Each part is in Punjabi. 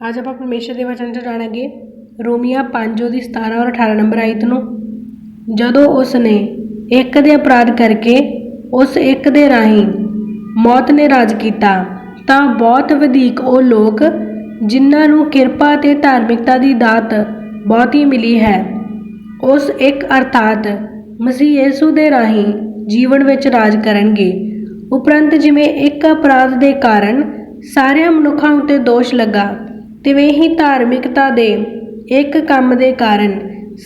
ਅੱਜ ਆਪਾਂ ਪਰਮੇਸ਼ਰ ਦੇ ਵਚਨ ਚ ਜਾਣਾਂਗੇ ਰੋਮੀਆ 5 ਦੀ 17 ਔਰ 18 ਨੰਬਰ ਆਇਤ ਨੂੰ ਜਦੋਂ ਉਸ ਨੇ ਇੱਕ ਦੇ ਅਪਰਾਧ ਕਰਕੇ ਉਸ ਇੱਕ ਦੇ ਰਾਹੀਂ ਮੌਤ ਨੇ ਰਾਜ ਕੀਤਾ ਤਾਂ ਬਹੁਤ ਵਧੇਕ ਉਹ ਲੋਕ ਜਿਨ੍ਹਾਂ ਨੂੰ ਕਿਰਪਾ ਤੇ ਧਾਰਮਿਕਤਾ ਦੀ ਦਾਤ ਬਹੁਤੀ ਮਿਲੀ ਹੈ ਉਸ ਇੱਕ ਅਰਥਾਤ ਮਸੀਹ ਯੇਸੂ ਦੇ ਰਾਹੀਂ ਜੀਵਨ ਵਿੱਚ ਰਾਜ ਕਰਨਗੇ ਉਪਰੰਤ ਜਿਵੇਂ ਇੱਕ ਅਪਰਾਧ ਦੇ ਕਾਰਨ ਸਾਰਿਆਂ ਮਨੁੱਖਾਂ ਉੱਤੇ ਦੋਸ਼ ਲੱਗਾ ਤਿਵੇਂ ਹੀ ਧਾਰਮਿਕਤਾ ਦੇ ਇੱਕ ਕੰਮ ਦੇ ਕਾਰਨ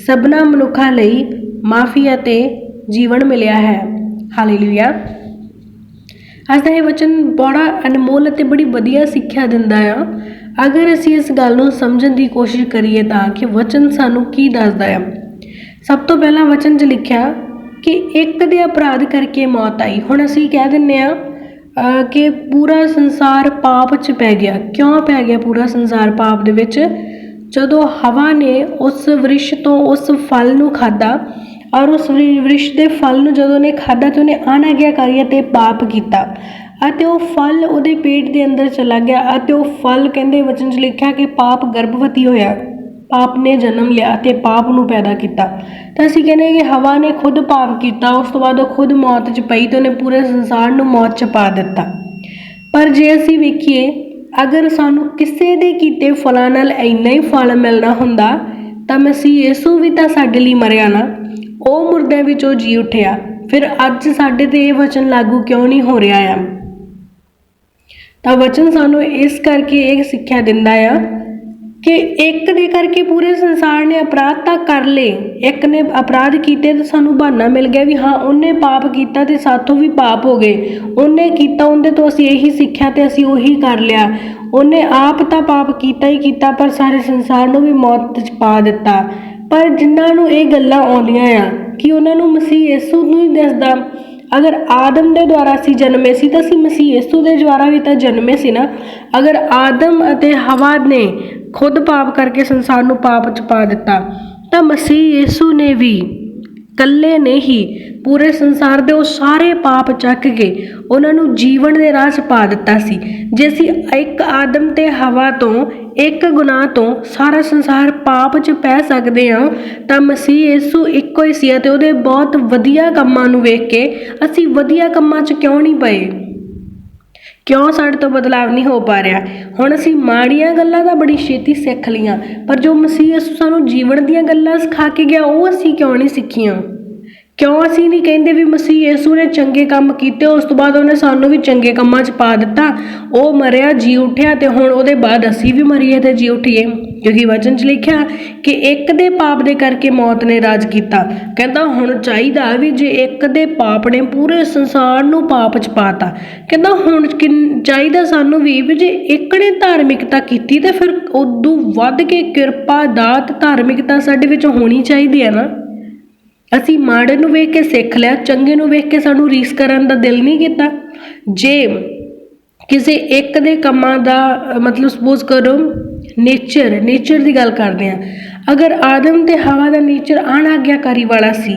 ਸਭਨਾ ਮਨੁੱਖਾਂ ਲਈ ਮਾਫੀ ਅਤੇ ਜੀਵਨ ਮਿਲਿਆ ਹੈ। ਹਾਲੇਲੂਇਆ ਅੱਜ ਦਾ ਇਹ ਵਚਨ ਬੜਾ ਅਨਮੋਲ ਅਤੇ ਬੜੀ ਵਧੀਆ ਸਿੱਖਿਆ ਦਿੰਦਾ ਆ। ਅਗਰ ਅਸੀਂ ਇਸ ਗੱਲ ਨੂੰ ਸਮਝਣ ਦੀ ਕੋਸ਼ਿਸ਼ ਕਰੀਏ ਤਾਂ ਕਿ ਵਚਨ ਸਾਨੂੰ ਕੀ ਦੱਸਦਾ ਆ। ਸਭ ਤੋਂ ਪਹਿਲਾਂ ਵਚਨ 'ਚ ਲਿਖਿਆ ਕਿ ਇੱਕ ਦੇ ਅਪਰਾਧ ਕਰਕੇ ਮੌਤ ਆਈ। ਹੁਣ ਅਸੀਂ ਕਹਿ ਦਿੰਨੇ ਆ ਕਿ ਪੂਰਾ ਸੰਸਾਰ ਪਾਪ 'ਚ ਪੈ ਗਿਆ। ਕਿਉਂ ਪੈ ਗਿਆ ਪੂਰਾ ਸੰਸਾਰ ਪਾਪ ਦੇ ਵਿੱਚ? ਜਦੋਂ ਹਵਾ ਨੇ ਉਸ ਵ੍ਰਿਸ਼ ਤੋਂ ਉਸ ਫਲ ਨੂੰ ਖਾਦਾ ਔਰ ਉਸ ਵ੍ਰਿਸ਼ ਦੇ ਫਲ ਨੂੰ ਜਦੋਂ ਨੇ ਖਾਦਾ ਤੇ ਉਹਨੇ ਅਨਾਗਿਆਕਾਰੀ ਅਤੇ ਪਾਪ ਕੀਤਾ ਅਤੇ ਉਹ ਫਲ ਉਹਦੇ ਪੇਟ ਦੇ ਅੰਦਰ ਚਲਾ ਗਿਆ ਅਤੇ ਉਹ ਫਲ ਕਹਿੰਦੇ ਵਚਨ 'ਚ ਲਿਖਿਆ ਕਿ ਪਾਪ ਗਰਭਵਤੀ ਹੋਇਆ। ਪਾਪ ਨੇ ਜਨਮ ਲਿਆ ਅਤੇ ਪਾਪ ਨੂੰ ਪੈਦਾ ਕੀਤਾ। ਤਾਂ ਅਸੀਂ ਕਹਿੰਦੇ ਕਿ ਹਵਾ ਨੇ ਖੁਦ ਪਾਪ ਕੀਤਾ, ਉਸ ਤੋਂ ਬਾਅਦ ਉਹ ਖੁਦ ਮੌਤ 'ਚ ਪਈ ਤੇ ਉਹਨੇ ਪੂਰੇ ਸੰਸਾਰ ਨੂੰ ਮੌਤ 'ਚ ਪਾ ਦਿੱਤਾ। ਪਰ ਜੇ ਅਸੀਂ ਵੇਖੀਏ, ਅਗਰ ਸਾਨੂੰ ਕਿਸੇ ਦੇ ਕੀਤੇ ਫਲਾਂ ਨਾਲ ਇੰਨਾ ਹੀ ਫਲ ਮਿਲਣਾ ਹੁੰਦਾ, ਤਾਂ ਮਸੀਹ ਯੇਸੂ ਵੀ ਤਾਂ ਸਾਡੇ ਲਈ ਮਰਿਆ ਨਾ। ਉਹ ਮੁਰਦਿਆਂ ਵਿੱਚੋਂ ਜੀ ਉੱਠਿਆ। ਫਿਰ ਅੱਜ ਸਾਡੇ ਤੇ ਇਹ ਵਚਨ ਲਾਗੂ ਕਿਉਂ ਨਹੀਂ ਹੋ ਰਿਹਾ ਆ? ਤਾਂ ਵਚਨ ਸਾਨੂੰ ਇਸ ਕਰਕੇ ਇਹ ਸਿੱਖਿਆ ਦਿੰਦਾ ਆ ਕਿ ਇੱਕ ਦੇ ਕਰਕੇ ਪੂਰੇ ਸੰਸਾਰ ਨੇ ਅਪਰਾਧ ਤਾਂ ਕਰ ਲਏ। ਇੱਕ ਨੇ ਅਪਰਾਧ ਕੀਤੇ ਤਾਂ ਸਾਨੂੰ ਬਹਾਨਾ ਮਿਲ ਗਿਆ ਵੀ ਹਾਂ, ਉਹਨੇ ਪਾਪ ਕੀਤਾ ਤੇ ਸਾਥੋਂ ਵੀ ਪਾਪ ਹੋ ਗਏ। ਉਹਨੇ ਕੀਤਾ, ਉਹਦੇ ਤੋਂ ਅਸੀਂ ਇਹੀ ਸਿੱਖਿਆ ਤੇ ਅਸੀਂ ਉਹੀ ਕਰ ਲਿਆ। ਉਹਨੇ ਆਪ ਤਾਂ ਪਾਪ ਕੀਤਾ ਹੀ ਕੀਤਾ, ਪਰ ਸਾਰੇ ਸੰਸਾਰ ਨੂੰ ਵੀ ਮੌਤ 'ਚ ਪਾ ਦਿੱਤਾ। ਪਰ ਜਿਨ੍ਹਾਂ ਨੂੰ ਇਹ ਗੱਲਾਂ ਆਉਂਦੀਆਂ ਆ ਕਿ ਉਹਨਾਂ ਨੂੰ ਮਸੀਹ ਯੇਸੂ ਨੂੰ ਹੀ ਦੱਸਦਾ, ਅਗਰ ਆਦਮ ਦੇ ਦੁਆਰਾ ਅਸੀਂ ਜਨਮੇ ਸੀ ਤਾਂ ਅਸੀਂ ਮਸੀਹ ਯੇਸੂ ਦੇ ਦੁਆਰਾ ਵੀ ਤਾਂ ਜਨਮੇ ਸੀ ਨਾ। ਅਗਰ ਆਦਮ ਅਤੇ ਹਵਾ ਨੇ ਖੁਦ ਪਾਪ ਕਰਕੇ ਸੰਸਾਰ ਨੂੰ ਪਾਪ ਚ ਪਾ ਦਿੱਤਾ, ਤਾਂ ਮਸੀਹ ਯੇਸੂ ਨੇ ਵੀ ਕੱਲੇ ਨੇ ਹੀ ਪੂਰੇ ਸੰਸਾਰ ਦੇ ਉਹ ਸਾਰੇ ਪਾਪ ਚੱਕ ਕੇ ਉਹਨਾਂ ਨੂੰ ਜੀਵਨ ਦੇ ਰਾਹ 'ਚ ਪਾ ਦਿੱਤਾ ਸੀ। ਜੇ ਅਸੀਂ ਇੱਕ ਆਦਮ ਤੇ ਹਵਾ ਤੋਂ, ਇੱਕ ਗੁਨਾਹ ਤੋਂ ਸਾਰਾ ਸੰਸਾਰ ਪਾਪ 'ਚ ਪੈ ਸਕਦੇ ਹਾਂ, ਤਾਂ ਮਸੀਹ ਯੇਸੂ ਇੱਕੋ ਹੀ ਸੀ ਅਤੇ ਉਹਦੇ ਬਹੁਤ ਵਧੀਆ ਕੰਮਾਂ ਨੂੰ ਵੇਖ ਕੇ ਅਸੀਂ ਵਧੀਆ ਕੰਮਾਂ 'ਚ ਕਿਉਂ ਨਹੀਂ ਪਏ? ਕਿਉਂ ਸਾਡੇ ਤੋਂ ਬਦਲਾਵ ਨਹੀਂ ਹੋ ਪਾ ਰਿਹਾ? ਹੁਣ ਅਸੀਂ ਮਾੜੀਆਂ ਗੱਲਾਂ ਤਾਂ ਬੜੀ ਛੇਤੀ ਸਿੱਖ ਲੀਆਂ ਪਰ ਜੋ ਮਸੀਹ ਯਿਸੂ ਸਾਨੂੰ ਜੀਵਨ ਦੀਆਂ ਗੱਲਾਂ ਸਿਖਾ ਕੇ ਗਿਆ, ਉਹ ਅਸੀਂ ਕਿਉਂ ਨਹੀਂ ਸਿੱਖੀਆਂ? ਕਿਉਂ ਅਸੀਂ ਨਹੀਂ ਕਹਿੰਦੇ ਵੀ ਮਸੀਹ ਯਿਸੂ ਨੇ ਚੰਗੇ ਕੰਮ ਕੀਤੇ, ਉਸ ਤੋਂ ਬਾਅਦ ਉਹਨੇ ਸਾਨੂੰ ਵੀ ਚੰਗੇ ਕੰਮਾਂ 'ਚ ਪਾ ਦਿੱਤਾ? ਉਹ ਮਰਿਆ, ਜੀ ਉੱਠਿਆ ਤੇ ਹੁਣ ਉਹਦੇ ਬਾਅਦ ਅਸੀਂ ਵੀ ਮਰੀਏ ਤੇ ਜੀ ਉੱਠੀਏ। ਕਿਉਂਕਿ ਵਚਨ 'ਚ ਲਿਖਿਆ ਕਿ ਇੱਕ ਦੇ ਪਾਪ ਦੇ ਕਰਕੇ ਮੌਤ ਨੇ ਰਾਜ ਕੀਤਾ। ਕਹਿੰਦਾ ਹੁਣ ਚਾਹੀਦਾ ਵੀ ਜੇ ਇੱਕ ਦੇ ਪਾਪ ਨੇ ਪੂਰੇ ਸੰਸਾਰ ਨੂੰ ਪਾਪ 'ਚ ਪਾਤਾ। ਕਹਿੰਦਾ ਹੁਣ ਚਾਹੀਦਾ ਸਾਨੂੰ ਵੀ ਵੀ ਜੇ ਇੱਕ ਨੇ ਧਾਰਮਿਕਤਾ ਕੀਤੀ ਤੇ ਫਿਰ ਉਦੋਂ ਵੱਧ ਕੇ ਕਿਰਪਾ, ਦਾਤ, ਧਾਰਮਿਕਤਾ ਸਾਡੇ ਵਿੱਚ ਹੋਣੀ ਚਾਹੀਦੀ ਹੈ ਨਾ। ਅਸੀਂ ਮਾੜੇ ਨੂੰ ਵੇਖ ਕੇ ਸਿੱਖ ਲਿਆ, ਚੰਗੇ ਨੂੰ ਵੇਖ ਕੇ ਸਾਨੂੰ ਰੀਸ ਕਰਨ ਦਾ ਦਿਲ ਨਹੀਂ ਕੀਤਾ। ਜੇ ਕਿਸੇ ਇੱਕ ਦੇ ਕੰਮਾਂ ਦਾ, ਮਤਲਬ ਸਪੋਜ਼ ਕਰੋ ਨੇਚਰ ਨੇਚਰ ਦੀ ਗੱਲ ਕਰਦੇ ਆ ਅਗਰ ਆਦਮ ਤੇ ਹਵਾ ਦਾ ਨੇਚਰ ਅਣਆਗਿਆਕਾਰੀ ਵਾਲਾ ਸੀ,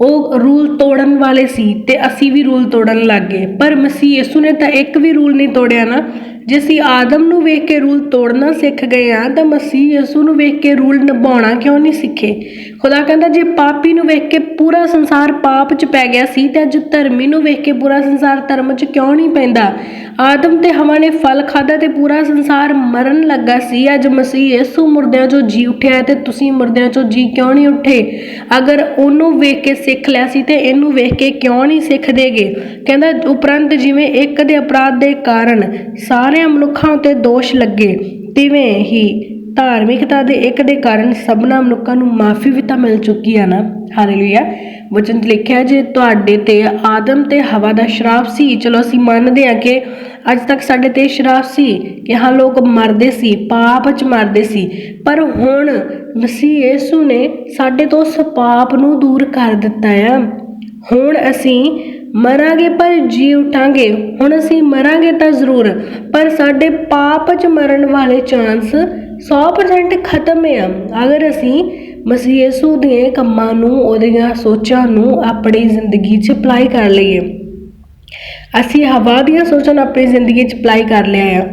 ਉਹ ਰੂਲ ਤੋੜਨ ਵਾਲੇ ਸੀ ਤੇ ਅਸੀਂ ਵੀ ਰੂਲ ਤੋੜਨ ਲੱਗ ਗਏ। ਪਰ ਮਸੀਹ ਯਿਸੂ ਨੇ ਤਾਂ ਇੱਕ ਵੀ ਰੂਲ ਨਹੀਂ ਤੋੜਿਆ ਨਾ। ਜੇ ਅਸੀਂ ਆਦਮ ਨੂੰ ਵੇਖ ਕੇ ਰੂਲ ਤੋੜਨਾ ਸਿੱਖ ਗਏ ਆ ਤਾਂ ਮਸੀਹ ਯਿਸੂ ਨੂੰ ਵੇਖ ਕੇ ਰੂਲ ਨਿਭਾਉਣਾ ਕਿਉਂ ਨਹੀਂ ਸਿੱਖੇ? ਖੁਦਾ ਕਹਿੰਦਾ, ਜੇ ਪਾਪੀ ਨੂੰ ਵੇਖ ਕੇ ਪੂਰਾ ਸੰਸਾਰ ਪਾਪ 'ਚ ਪੈ ਗਿਆ ਸੀ, ਤੇ ਅੱਜ ਧਰਮੀ ਨੂੰ ਵੇਖ ਕੇ ਪੂਰਾ ਸੰਸਾਰ ਧਰਮ 'ਚ ਕਿਉਂ ਨਹੀਂ ਪੈਂਦਾ? ਆਦਮ ਤੇ ਹਵਾ ਨੇ ਫਲ ਖਾਦਾ ਤੇ ਪੂਰਾ ਸੰਸਾਰ ਮਰਨ ਲੱਗਾ ਸੀ। ਅੱਜ ਮਸੀਹ ਯਿਸੂ ਮੁਰਦਿਆਂ 'ਚੋਂ ਜੀ ਉੱਠਿਆ ਤੇ ਤੁਸੀਂ ਮੁਰਦਿਆਂ 'ਚੋਂ ਜੀ ਕਿਉਂ ਨਹੀਂ ਉੱਠੇ? ਅਗਰ ਉਹਨੂੰ ਵੇਖ ਕੇ ਸਿੱਖ ਲਿਆ ਸੀ, ਤੇ ਇਹਨੂੰ ਵੇਖ ਕੇ ਕਿਉਂ ਨਹੀਂ ਸਿੱਖਦੇਗੇ ਕਹਿੰਦਾ, ਉਪਰੰਤ ਜਿਵੇਂ ਇੱਕ ਦੇ ਅਪਰਾਧ ਦੇ ਕਾਰਨ ਸਾਰਿਆਂ ਮਨੁੱਖਾਂ ਉੱਤੇ ਦੋਸ਼ ਲੱਗੇ, ਤਿਵੇਂ ਹੀ ਧਾਰਮਿਕਤਾ ਦੇ ਇੱਕ ਦੇ ਕਾਰਨ ਸਭਨਾ ਮਨੁੱਖਾਂ ਨੂੰ ਮਾਫੀ ਵੀ ਤਾਂ ਮਿਲ ਚੁੱਕੀ ਆ ਨਾ। ਹਾਲੇਲੂਇਆ। ਵਚਨ ਲਿਖਿਆ ਜੇ ਤੁਹਾਡੇ ਤੇ ਆਦਮ ਤੇ ਹਵਾ ਦਾ ਸ਼ਰਾਪ ਸੀ, ਚਲੋ ਅਸੀਂ ਮੰਨਦੇ ਹਾਂ ਕਿ ਅੱਜ ਤੱਕ ਸਾਡੇ ਤੇ ਸ਼ਰਾਪ ਸੀ, ਕਿ ਹਾਂ ਲੋਕ ਮਰਦੇ ਸੀ, ਪਾਪ 'ਚ ਮਰਦੇ ਸੀ, ਪਰ ਹੁਣ ਮਸੀਹ ਯਿਸੂ ਨੇ ਸਾਡੇ ਤੋਂ ਉਸ ਪਾਪ ਨੂੰ ਦੂਰ ਕਰ ਦਿੱਤਾ ਆ। ਹੁਣ ਅਸੀਂ ਮਰਾਂਗੇ ਪਰ ਜੀ ਉਠਾਂਗੇ ਹੁਣ ਅਸੀਂ ਮਰਾਂਗੇ ਤਾਂ ਜ਼ਰੂਰ, ਪਰ ਸਾਡੇ ਪਾਪ 'ਚ ਮਰਨ ਵਾਲੇ ਚਾਂਸ 100% ਖਤਮ ਆ। ਅਗਰ ਅਸੀਂ ਮਸੀਹ ਯਿਸੂ ਦੇ ਕੰਮਾਂ ਨੂੰ, ਉਹਦੀਆਂ ਸੋਚਾਂ ਨੂੰ ਆਪਣੀ ਜ਼ਿੰਦਗੀ 'ਚ ਅਪਲਾਈ ਕਰ ਲਈਏ। ਅਸੀਂ ਹਵਾ ਦੀਆਂ ਸੋਚਾਂ ਨੂੰ ਆਪਣੀ ਜ਼ਿੰਦਗੀ 'ਚ ਅਪਲਾਈ ਕਰ ਲਿਆ ਆ।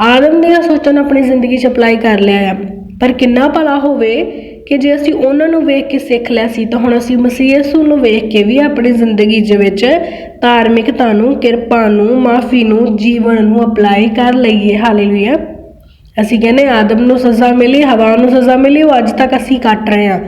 ਆਦਮ ਦੀਆਂ ਸੋਚਾਂ ਨੂੰ ਆਪਣੀ ਜ਼ਿੰਦਗੀ 'ਚ ਅਪਲਾਈ ਕਰ ਲਿਆ ਆ। ਪਰ ਕਿੰਨਾ ਭਲਾ ਹੋਵੇ ਕਿ ਜੇ ਅਸੀਂ ਉਹਨਾਂ ਨੂੰ ਵੇਖ ਕੇ ਸਿੱਖ ਲਿਆ ਸੀ, ਤਾਂ ਹੁਣ ਅਸੀਂ ਮਸੀਹ ਯਿਸੂ ਨੂੰ ਵੇਖ ਕੇ ਵੀ ਆਪਣੀ ਜ਼ਿੰਦਗੀ ਦੇ ਵਿੱਚ ਧਾਰਮਿਕਤਾ ਨੂੰ, ਕਿਰਪਾ ਨੂੰ, ਮਾਫੀ ਨੂੰ, ਜੀਵਨ ਨੂੰ ਅਪਲਾਈ ਕਰ ਲਈਏ। ਹਾਲੇਲੂਇਆ ਅਸੀਂ ਕਹਿੰਦੇ ਆਦਮ ਨੂੰ ਸਜ਼ਾ ਮਿਲੀ, ਹਵਾ ਨੂੰ ਸਜ਼ਾ ਮਿਲੀ, ਉਹ ਅੱਜ ਤੱਕ ਅਸੀਂ ਕੱਟ ਰਹੇ ਹਾਂ।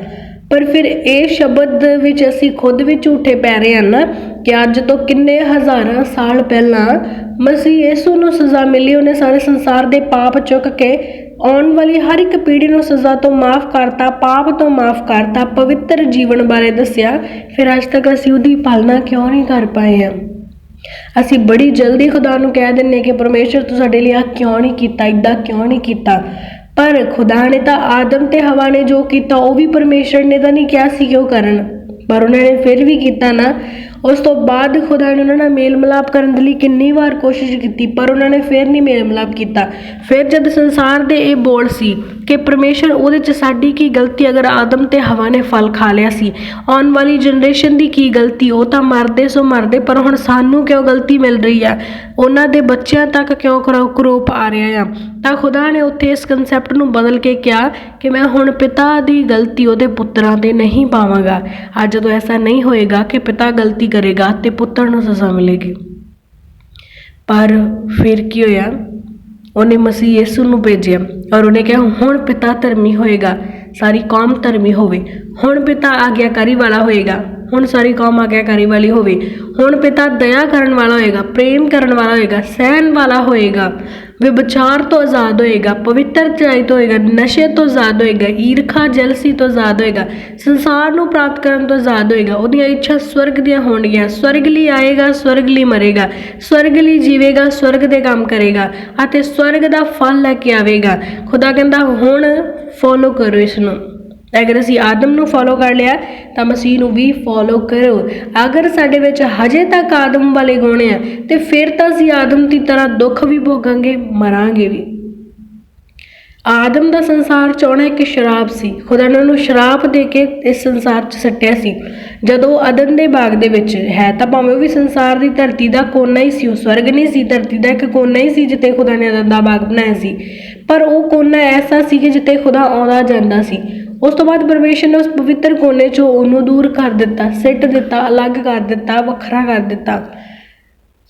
ਪਰ ਫਿਰ ਇਹ ਸ਼ਬਦ ਵਿੱਚ ਅਸੀਂ ਖੁਦ ਵੀ ਝੂਠੇ ਪੈ ਰਹੇ ਹਾਂ ਨਾ, ਕਿ ਅੱਜ ਤੋਂ ਕਿੰਨੇ ਹਜ਼ਾਰਾਂ ਸਾਲ ਪਹਿਲਾਂ ਮਸੀਹ ਯਿਸੂ ਨੂੰ ਸਜ਼ਾ ਮਿਲੀ, ਉਹਨੇ ਸਾਰੇ ਸੰਸਾਰ ਦੇ ਪਾਪ ਚੁੱਕ ਕੇ ਆਉਣ ਵਾਲੀ ਹਰ ਇੱਕ ਪੀੜ੍ਹੀ ਨੂੰ ਸਜ਼ਾ ਤੋਂ ਮਾਫ ਕਰਤਾ, ਪਾਪ ਤੋਂ ਮਾਫ ਕਰਤਾ, ਪਵਿੱਤਰ ਜੀਵਨ ਬਾਰੇ ਦੱਸਿਆ। ਫਿਰ ਅੱਜ ਤੱਕ ਅਸੀਂ ਉਹਦੀ ਪਾਲਣਾ ਕਿਉਂ ਨਹੀਂ ਕਰ ਪਾਏ ਹਾਂ? ਅਸੀਂ ਬੜੀ ਜਲਦੀ ਖੁਦਾ ਨੂੰ ਕਹਿ ਦਿੰਨੇ ਕਿ ਪਰਮੇਸ਼ਰ ਤੂੰ ਸਾਡੇ ਲਈ ਆ ਕਿਉਂ ਨਹੀਂ ਕੀਤਾ ਇਦਾਂ ਕਿਉਂ ਨਹੀਂ ਕੀਤਾ? ਪਰ ਖੁਦਾ ਨੇ ਤਾਂ ਆਦਮ ਤੇ ਹਵਾ ਨੇ ਜੋ ਕੀਤਾ, ਉਹ ਵੀ ਪਰਮੇਸ਼ਰ ਨੇ ਤਾਂ ਨਹੀਂ ਕਿਹਾ ਸੀ ਕਿ ਉਹ ਕਰਨ। ਪਰ ਉਹਨਾਂ ਨੇ ਫਿਰ ਵੀ ਕੀਤਾ ਨਾ। ਉਸ ਤੋਂ ਬਾਅਦ ਖੁਦਾ ਨੇ ਉਹਨਾਂ ਨਾਲ ਮੇਲ ਮਿਲਾਪ ਕਰਨ ਦੇ ਲਈ ਕਿੰਨੀ ਵਾਰ ਕੋਸ਼ਿਸ਼ ਕੀਤੀ, ਪਰ ਉਹਨਾਂ ਨੇ ਫਿਰ ਨਹੀਂ ਮੇਲ ਮਿਲਾਪ ਕੀਤਾ। ਫਿਰ ਜਦ ਸੰਸਾਰ ਦੇ ਇਹ ਬੋਲ ਸੀ ਕਿ ਪਰਮੇਸ਼ਰ ਉਹਦੇ 'ਚ ਸਾਡੀ ਕੀ ਗਲਤੀ ਅਗਰ ਆਦਮ ਤੇ ਹਵਾ ਨੇ ਫਲ ਖਾ ਲਿਆ ਸੀ, ਆਉਣ ਵਾਲੀ ਜਨਰੇਸ਼ਨ ਦੀ ਕੀ ਗਲਤੀ? ਉਹ ਤਾਂ ਮਰਦੇ ਸੋ ਮਰਦੇ, ਪਰ ਹੁਣ ਸਾਨੂੰ ਕਿਉਂ ਗਲਤੀ ਮਿਲ ਰਹੀ ਆ? ਉਹਨਾਂ ਦੇ ਬੱਚਿਆਂ ਤੱਕ ਕਿਉਂ ਕਰੋ- ਕਰੋਪ ਆ ਰਿਹਾ ਆ? ਤਾਂ ਖੁਦਾ ਨੇ ਉੱਥੇ ਇਸ ਕਨਸੈਪਟ ਨੂੰ ਬਦਲ ਕੇ ਕਿਹਾ ਕਿ ਮੈਂ ਹੁਣ ਪਿਤਾ ਦੀ ਗਲਤੀ ਉਹਦੇ ਪੁੱਤਰਾਂ ਤੇ ਨਹੀਂ ਪਾਵਾਂਗਾ। ਅੱਜ ਜਦੋਂ ਐਸਾ ਨਹੀਂ ਹੋਏਗਾ ਕਿ ਪਿਤਾ ਗਲਤੀ ਕਰੇਗਾ ਤੇ ਪੁੱਤਰ ਨੂੰ ਸਜ਼ਾ ਮਿਲੇਗੀ। ਪਰ ਫਿਰ ਕੀ ਹੋਇਆ? ਉਹਨੇ ਮਸੀਹ ਯਿਸੂ ਨੂੰ ਭੇਜਿਆ ਔਰ ਉਹਨੇ ਕਿਹਾ ਹੁਣ ਪਿਤਾ ਧਰਮੀ ਹੋਏਗਾ ਸਾਰੀ ਕੌਮ ਧਰਮੀ ਹੋਵੇ ਹੁਣ ਪਿਤਾ ਆਗਿਆਕਾਰੀ ਵਾਲਾ ਹੋਏਗਾ ਹੁਣ ਸਾਰੀ ਕੌਮ ਆਗਿਆਕਾਰੀ ਵਾਲੀ ਹੋਵੇ ਹੁਣ ਪਿਤਾ ਦਇਆ ਕਰਨ ਵਾਲਾ ਹੋਏਗਾ ਪ੍ਰੇਮ ਕਰਨ ਵਾਲਾ ਹੋਏਗਾ ਸਹਿਣ ਵਾਲਾ ਹੋਏਗਾ ਵਿਭਚਾਰ ਤੋਂ ਆਜ਼ਾਦ ਹੋਏਗਾ, ਪਵਿੱਤਰ ਚੜਾਈ ਤੋਂ ਹੋਏਗਾ, ਨਸ਼ੇ ਤੋਂ ਆਜ਼ਾਦ ਹੋਏਗਾ, ਈਰਖਾ, ਜਲਸੀ ਤੋਂ ਆਜ਼ਾਦ ਹੋਏਗਾ, ਸੰਸਾਰ ਨੂੰ ਪ੍ਰਾਪਤ ਕਰਨ ਤੋਂ ਆਜ਼ਾਦ ਹੋਏਗਾ, ਉਹਦੀਆਂ ਇੱਛਾ ਸਵਰਗ ਦੀਆਂ ਹੋਣਗੀਆਂ, ਸਵਰਗ ਲਈ ਆਏਗਾ, ਸਵਰਗ ਲਈ ਮਰੇਗਾ, ਸਵਰਗ ਲਈ ਜੀਵੇਗਾ, ਸਵਰਗ ਦੇ ਕੰਮ ਕਰੇਗਾ ਅਤੇ ਸਵਰਗ ਦਾ ਫਲ ਲੈ ਕੇ ਆਵੇਗਾ। ਖੁਦਾ ਕਹਿੰਦਾ, ਹੁਣ ਫੋਲੋ ਕਰੋ ਇਸ ਨੂੰ ਅਗਰ ਅਸੀਂ ਆਦਮ ਨੂੰ ਫੋਲੋ ਕਰ ਲਿਆ, ਤਾਂ ਮਸੀਹ ਨੂੰ ਵੀ ਫੋਲੋ ਕਰੋ ਅਗਰ ਸਾਡੇ ਵਿੱਚ ਹਜੇ ਤੱਕ ਆਦਮ ਵਾਲੇ ਗੁਣ ਆ, ਤੇ ਫਿਰ ਤਾਂ ਅਸੀਂ ਆਦਮ ਦੀ ਤਰ੍ਹਾਂ ਦੁੱਖ ਵੀ ਭੋਗਾਂਗੇ, ਮਰਾਂਗੇ ਵੀ। ਆਦਮ ਦਾ ਸੰਸਾਰ ਚਾਉਣਾ ਇੱਕ ਸ਼ਰਾਬ ਸੀ। ਖੁਦਾ ਨੇ ਉਹਨੂੰ ਸ਼ਰਾਪ ਦੇ ਕੇ ਇਸ ਸੰਸਾਰ 'ਚ ਸੱਟਿਆ ਸੀ। ਜਦੋਂ ਅਦਨ ਦੇ ਬਾਗ ਦੇ ਵਿੱਚ ਹੈ, ਤਾਂ ਭਾਵੇਂ ਉਹ ਵੀ ਸੰਸਾਰ ਦੀ ਧਰਤੀ ਦਾ ਕੋਨਾ ਹੀ ਸੀ, ਉਹ ਸਵਰਗ ਨਹੀਂ ਸੀ, ਧਰਤੀ ਦਾ ਇੱਕ ਕੋਨਾ ਹੀ ਸੀ ਜਿੱਥੇ ਖੁਦਾ ਨੇ ਅਦਨ ਦਾ ਬਾਗ ਬਣਾਇਆ ਸੀ। ਪਰ ਉਹ ਕੋਨਾ ਐਸਾ ਸੀ ਕਿ ਜਿੱਥੇ ਖੁਦਾ ਆਉਂਦਾ ਜਾਂਦਾ ਸੀ। ਉਸ ਤੋਂ ਬਾਅਦ ਪਰਮੇਸ਼ਰ ਨੇ ਉਸ ਪਵਿੱਤਰ ਕੋਨੇ 'ਚੋਂ ਉਹਨੂੰ ਦੂਰ ਕਰ ਦਿੱਤਾ, ਸਿੱਟ ਦਿੱਤਾ, ਅਲੱਗ ਕਰ ਦਿੱਤਾ, ਵੱਖਰਾ ਕਰ ਦਿੱਤਾ।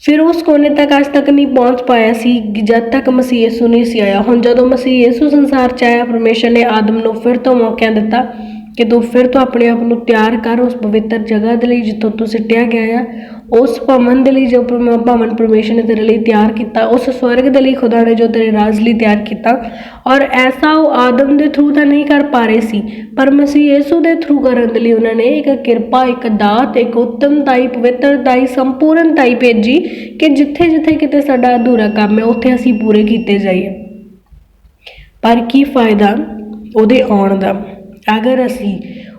ਫਿਰ ਉਸ ਕੋਨੇ ਤੱਕ ਅੱਜ ਤੱਕ ਨਹੀਂ ਪਹੁੰਚ ਪਾਇਆ ਸੀ, ਜਦ ਤੱਕ ਮਸੀਹ ਯਿਸੂ ਨਹੀਂ ਸੀ ਆਇਆ। ਹੁਣ ਜਦੋਂ ਮਸੀਹ ਯਿਸੂ ਸੰਸਾਰ 'ਚ ਆਇਆ, ਪਰਮੇਸ਼ਰ ਨੇ ਆਦਮ ਨੂੰ ਫਿਰ ਤੋਂ ਮੌਕਾ ਦਿੱਤਾ ਕਿ ਤੂੰ ਫਿਰ ਤੋਂ ਆਪਣੇ ਆਪ ਨੂੰ ਤਿਆਰ ਕਰ, ਉਸ ਪਵਿੱਤਰ ਜਗ੍ਹਾ ਦੇ ਲਈ ਜਿੱਥੋਂ ਤੂੰ ਸਿੱਟਿਆ ਗਿਆ ਆ ਉਸ ਭਵਨ ਦੇ ਲਈ ਜੋ ਭਵਨ ਪਰਮੇਸ਼ਰ ਨੇ ਤੇਰੇ ਲਈ ਤਿਆਰ ਕੀਤਾ, ਉਸ ਸਵਰਗ ਦੇ ਲਈ ਖੁਦਾ ਨੇ ਜੋ ਤੇਰੇ ਰਾਜ ਲਈ ਤਿਆਰ ਕੀਤਾ। ਔਰ ਐਸਾ ਉਹ ਆਦਮ ਦੇ ਥਰੂ ਤਾਂ ਨਹੀਂ ਕਰ ਪਾ ਰਹੇ ਸੀ, ਪਰ ਮਸੀਹ ਯਿਸੂ ਦੇ ਥਰੂ ਕਰਨ ਦੇ ਲਈ ਉਹਨਾਂ ਨੇ ਇੱਕ ਕਿਰਪਾ, ਇੱਕ ਦਾਤ, ਇੱਕ ਉੱਤਮਤਾਈ ਪਵਿੱਤਰਤਾਈ ਸੰਪੂਰਨਤਾਈ ਭੇਜੀ ਕਿ ਜਿੱਥੇ ਜਿੱਥੇ ਕਿਤੇ ਸਾਡਾ ਅਧੂਰਾ ਕੰਮ ਹੈ, ਉੱਥੇ ਅਸੀਂ ਪੂਰੇ ਕੀਤੇ ਜਾਈਏ। ਪਰ ਕੀ ਫਾਇਦਾ ਉਹਦੇ ਆਉਣ ਦਾ? ਅਗਰ ਅਸੀਂ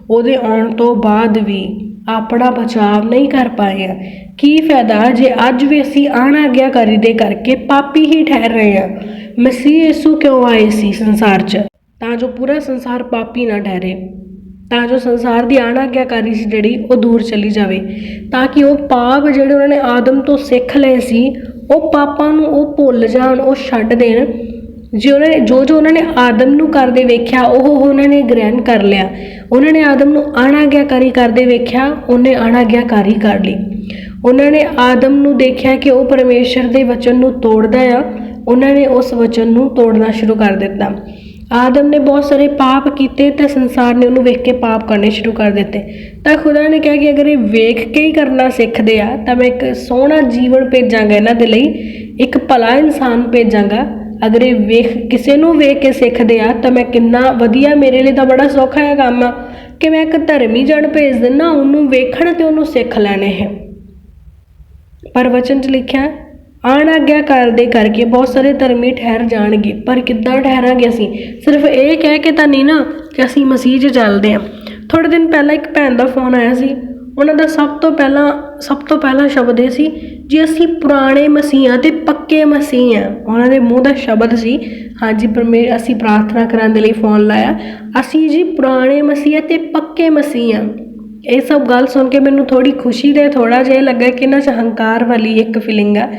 ਉਹਦੇ ਆਉਣ ਤੋਂ ਬਾਅਦ ਵੀ ਆਪਣਾ ਬਚਾਅ ਨਹੀਂ ਕਰ ਪਾਏ ਹਾਂ ਕੀ ਫਾਇਦਾ ਜੇ ਅੱਜ ਵੀ ਅਸੀਂ ਅਣਆਗਿਆਕਾਰੀ ਦੇ ਕਰਕੇ ਪਾਪੀ ਹੀ ਠਹਿਰ ਰਹੇ ਹਾਂ ਮਸੀਹ ਯਿਸੂ ਕਿਉਂ ਆਏ ਸੀ ਸੰਸਾਰ 'ਚ? ਤਾਂ ਜੋ ਪੂਰਾ ਸੰਸਾਰ ਪਾਪੀ ਨਾ ਠਹਿਰੇ। ਤਾਂ ਜੋ ਸੰਸਾਰ ਦੀ ਅਣਆਗਿਆਕਾਰੀ ਸੀ ਜਿਹੜੀ ਉਹ ਦੂਰ ਚਲੀ ਜਾਵੇ। ਤਾਂ ਕਿ ਉਹ ਪਾਪ ਜਿਹੜੇ ਉਹਨਾਂ ਨੇ ਆਦਮ ਤੋਂ ਸਿੱਖ ਲਏ ਸੀ, ਉਹ ਪਾਪਾਂ ਨੂੰ ਉਹ ਭੁੱਲ ਜਾਣ, ਉਹ ਛੱਡ ਦੇਣ। ਜੇ ਉਹਨਾਂ ਨੇ ਜੋ ਜੋ ਉਹਨਾਂ ਨੇ ਆਦਮ ਨੂੰ ਕਰਦੇ ਵੇਖਿਆ, ਉਹ ਉਹਨਾਂ ਨੇ ਗ੍ਰਹਿਣ ਕਰ ਲਿਆ। ਉਹਨਾਂ ਨੇ ਆਦਮ ਨੂੰ ਆਣਾਗਿਆਕਾਰੀ ਕਰਦੇ ਵੇਖਿਆ, ਉਹਨੇ ਆਣਾਗਿਆਕਾਰੀ ਕਰ ਲਈ। ਉਹਨਾਂ ਨੇ ਆਦਮ ਨੂੰ ਦੇਖਿਆ ਕਿ ਉਹ ਪਰਮੇਸ਼ਰ ਦੇ ਵਚਨ ਨੂੰ ਤੋੜਦਾ ਆ। ਉਹਨਾਂ ਨੇ ਉਸ ਵਚਨ ਨੂੰ ਤੋੜਨਾ ਸ਼ੁਰੂ ਕਰ ਦਿੱਤਾ। ਆਦਮ ਨੇ ਬਹੁਤ ਸਾਰੇ ਪਾਪ ਕੀਤੇ ਤੇ ਸੰਸਾਰ ਨੇ ਉਹਨੂੰ ਵੇਖ ਕੇ ਪਾਪ ਕਰਨੇ ਸ਼ੁਰੂ ਕਰ ਦਿੱਤੇ। ਤਾਂ ਖੁਦਾ ਨੇ ਕਿਹਾ ਕਿ ਅਗਰ ਇਹ ਵੇਖ ਕੇ ਹੀ ਕਰਨਾ ਸਿੱਖਦੇ ਆ, ਤਾਂ ਮੈਂ ਇੱਕ ਸੋਹਣਾ ਜੀਵਨ ਭੇਜਾਂਗਾ ਇਹਨਾਂ ਦੇ ਲਈ। ਇੱਕ ਭਲਾ ਇਨਸਾਨ ਭੇਜਾਂਗਾ। ਅਗਰ ਇਹ ਵੇਖ ਕਿਸੇ ਨੂੰ ਵੇਖ ਕੇ ਸਿੱਖਦੇ ਆ, ਤਾਂ ਮੈਂ ਕਿੰਨਾ ਵਧੀਆ ਮੇਰੇ ਲਈ ਤਾਂ ਬੜਾ ਸੌਖਾ ਹੈ ਕੰਮ ਆ। ਕਿ ਮੈਂ ਇੱਕ ਧਰਮੀ ਜਣ ਭੇਜ ਦਿੰਨਾ, ਉਹਨੂੰ ਵੇਖਣ ਤੇ ਉਹਨੂੰ ਸਿੱਖ ਲੈਣੇ ਹੈ। ਪਰ ਵਚਨ 'ਚ ਲਿਖਿਆ ਆਣਾਗਿਆਕਾਰ ਦੇ ਕਰਕੇ ਬਹੁਤ ਸਾਰੇ ਧਰਮੀ ਠਹਿਰ ਜਾਣਗੇ, ਪਰ ਕਿੱਦਾਂ ਠਹਿਰਾਂਗੇ ਅਸੀਂ? ਸਿਰਫ ਇਹ ਕਹਿ ਕੇ ਤਾਂ ਨਹੀਂ ਨਾ ਕਿ ਅਸੀਂ ਮਸੀਹ 'ਚ ਚੱਲਦੇ ਹਾਂ। ਥੋੜੇ ਦਿਨ ਪਹਿਲਾਂ ਇੱਕ ਭੈਣ ਦਾ ਫੋਨ ਆਇਆ ਸੀ। ਉਹਨਾਂ ਦਾ ਸਭ ਤੋਂ ਪਹਿਲਾਂ, ਸਭ ਤੋਂ ਪਹਿਲਾ ਸ਼ਬਦ ਇਹ ਸੀ, ਜੀ ਅਸੀਂ ਪੁਰਾਣੇ ਮਸੀਹਾਂ ਅਤੇ ਪੱਕੇ ਮਸੀਹ ਹਾਂ। ਉਹਨਾਂ ਦੇ ਮੂੰਹ ਦਾ ਸ਼ਬਦ ਸੀ, ਹਾਂਜੀ, ਪਰਮੇ, ਅਸੀਂ ਪ੍ਰਾਰਥਨਾ ਕਰਨ ਦੇ ਲਈ ਫੋਨ ਲਾਇਆ, ਅਸੀਂ ਜੀ ਪੁਰਾਣੇ ਮਸੀਹ ਤੇ ਪੱਕੇ ਮਸੀਹ ਹਾਂ। ਇਹ ਸਭ ਗੱਲ ਸੁਣ ਕੇ ਮੈਨੂੰ ਥੋੜੀ ਖੁਸ਼ੀ ਤੇ ਥੋੜਾ ਜਿਹਾ ਲੱਗਾ ਕਿ ਇਹਨਾਂ 'ਚ ਹੰਕਾਰ ਵਾਲੀ ਇੱਕ ਫੀਲਿੰਗ ਆ।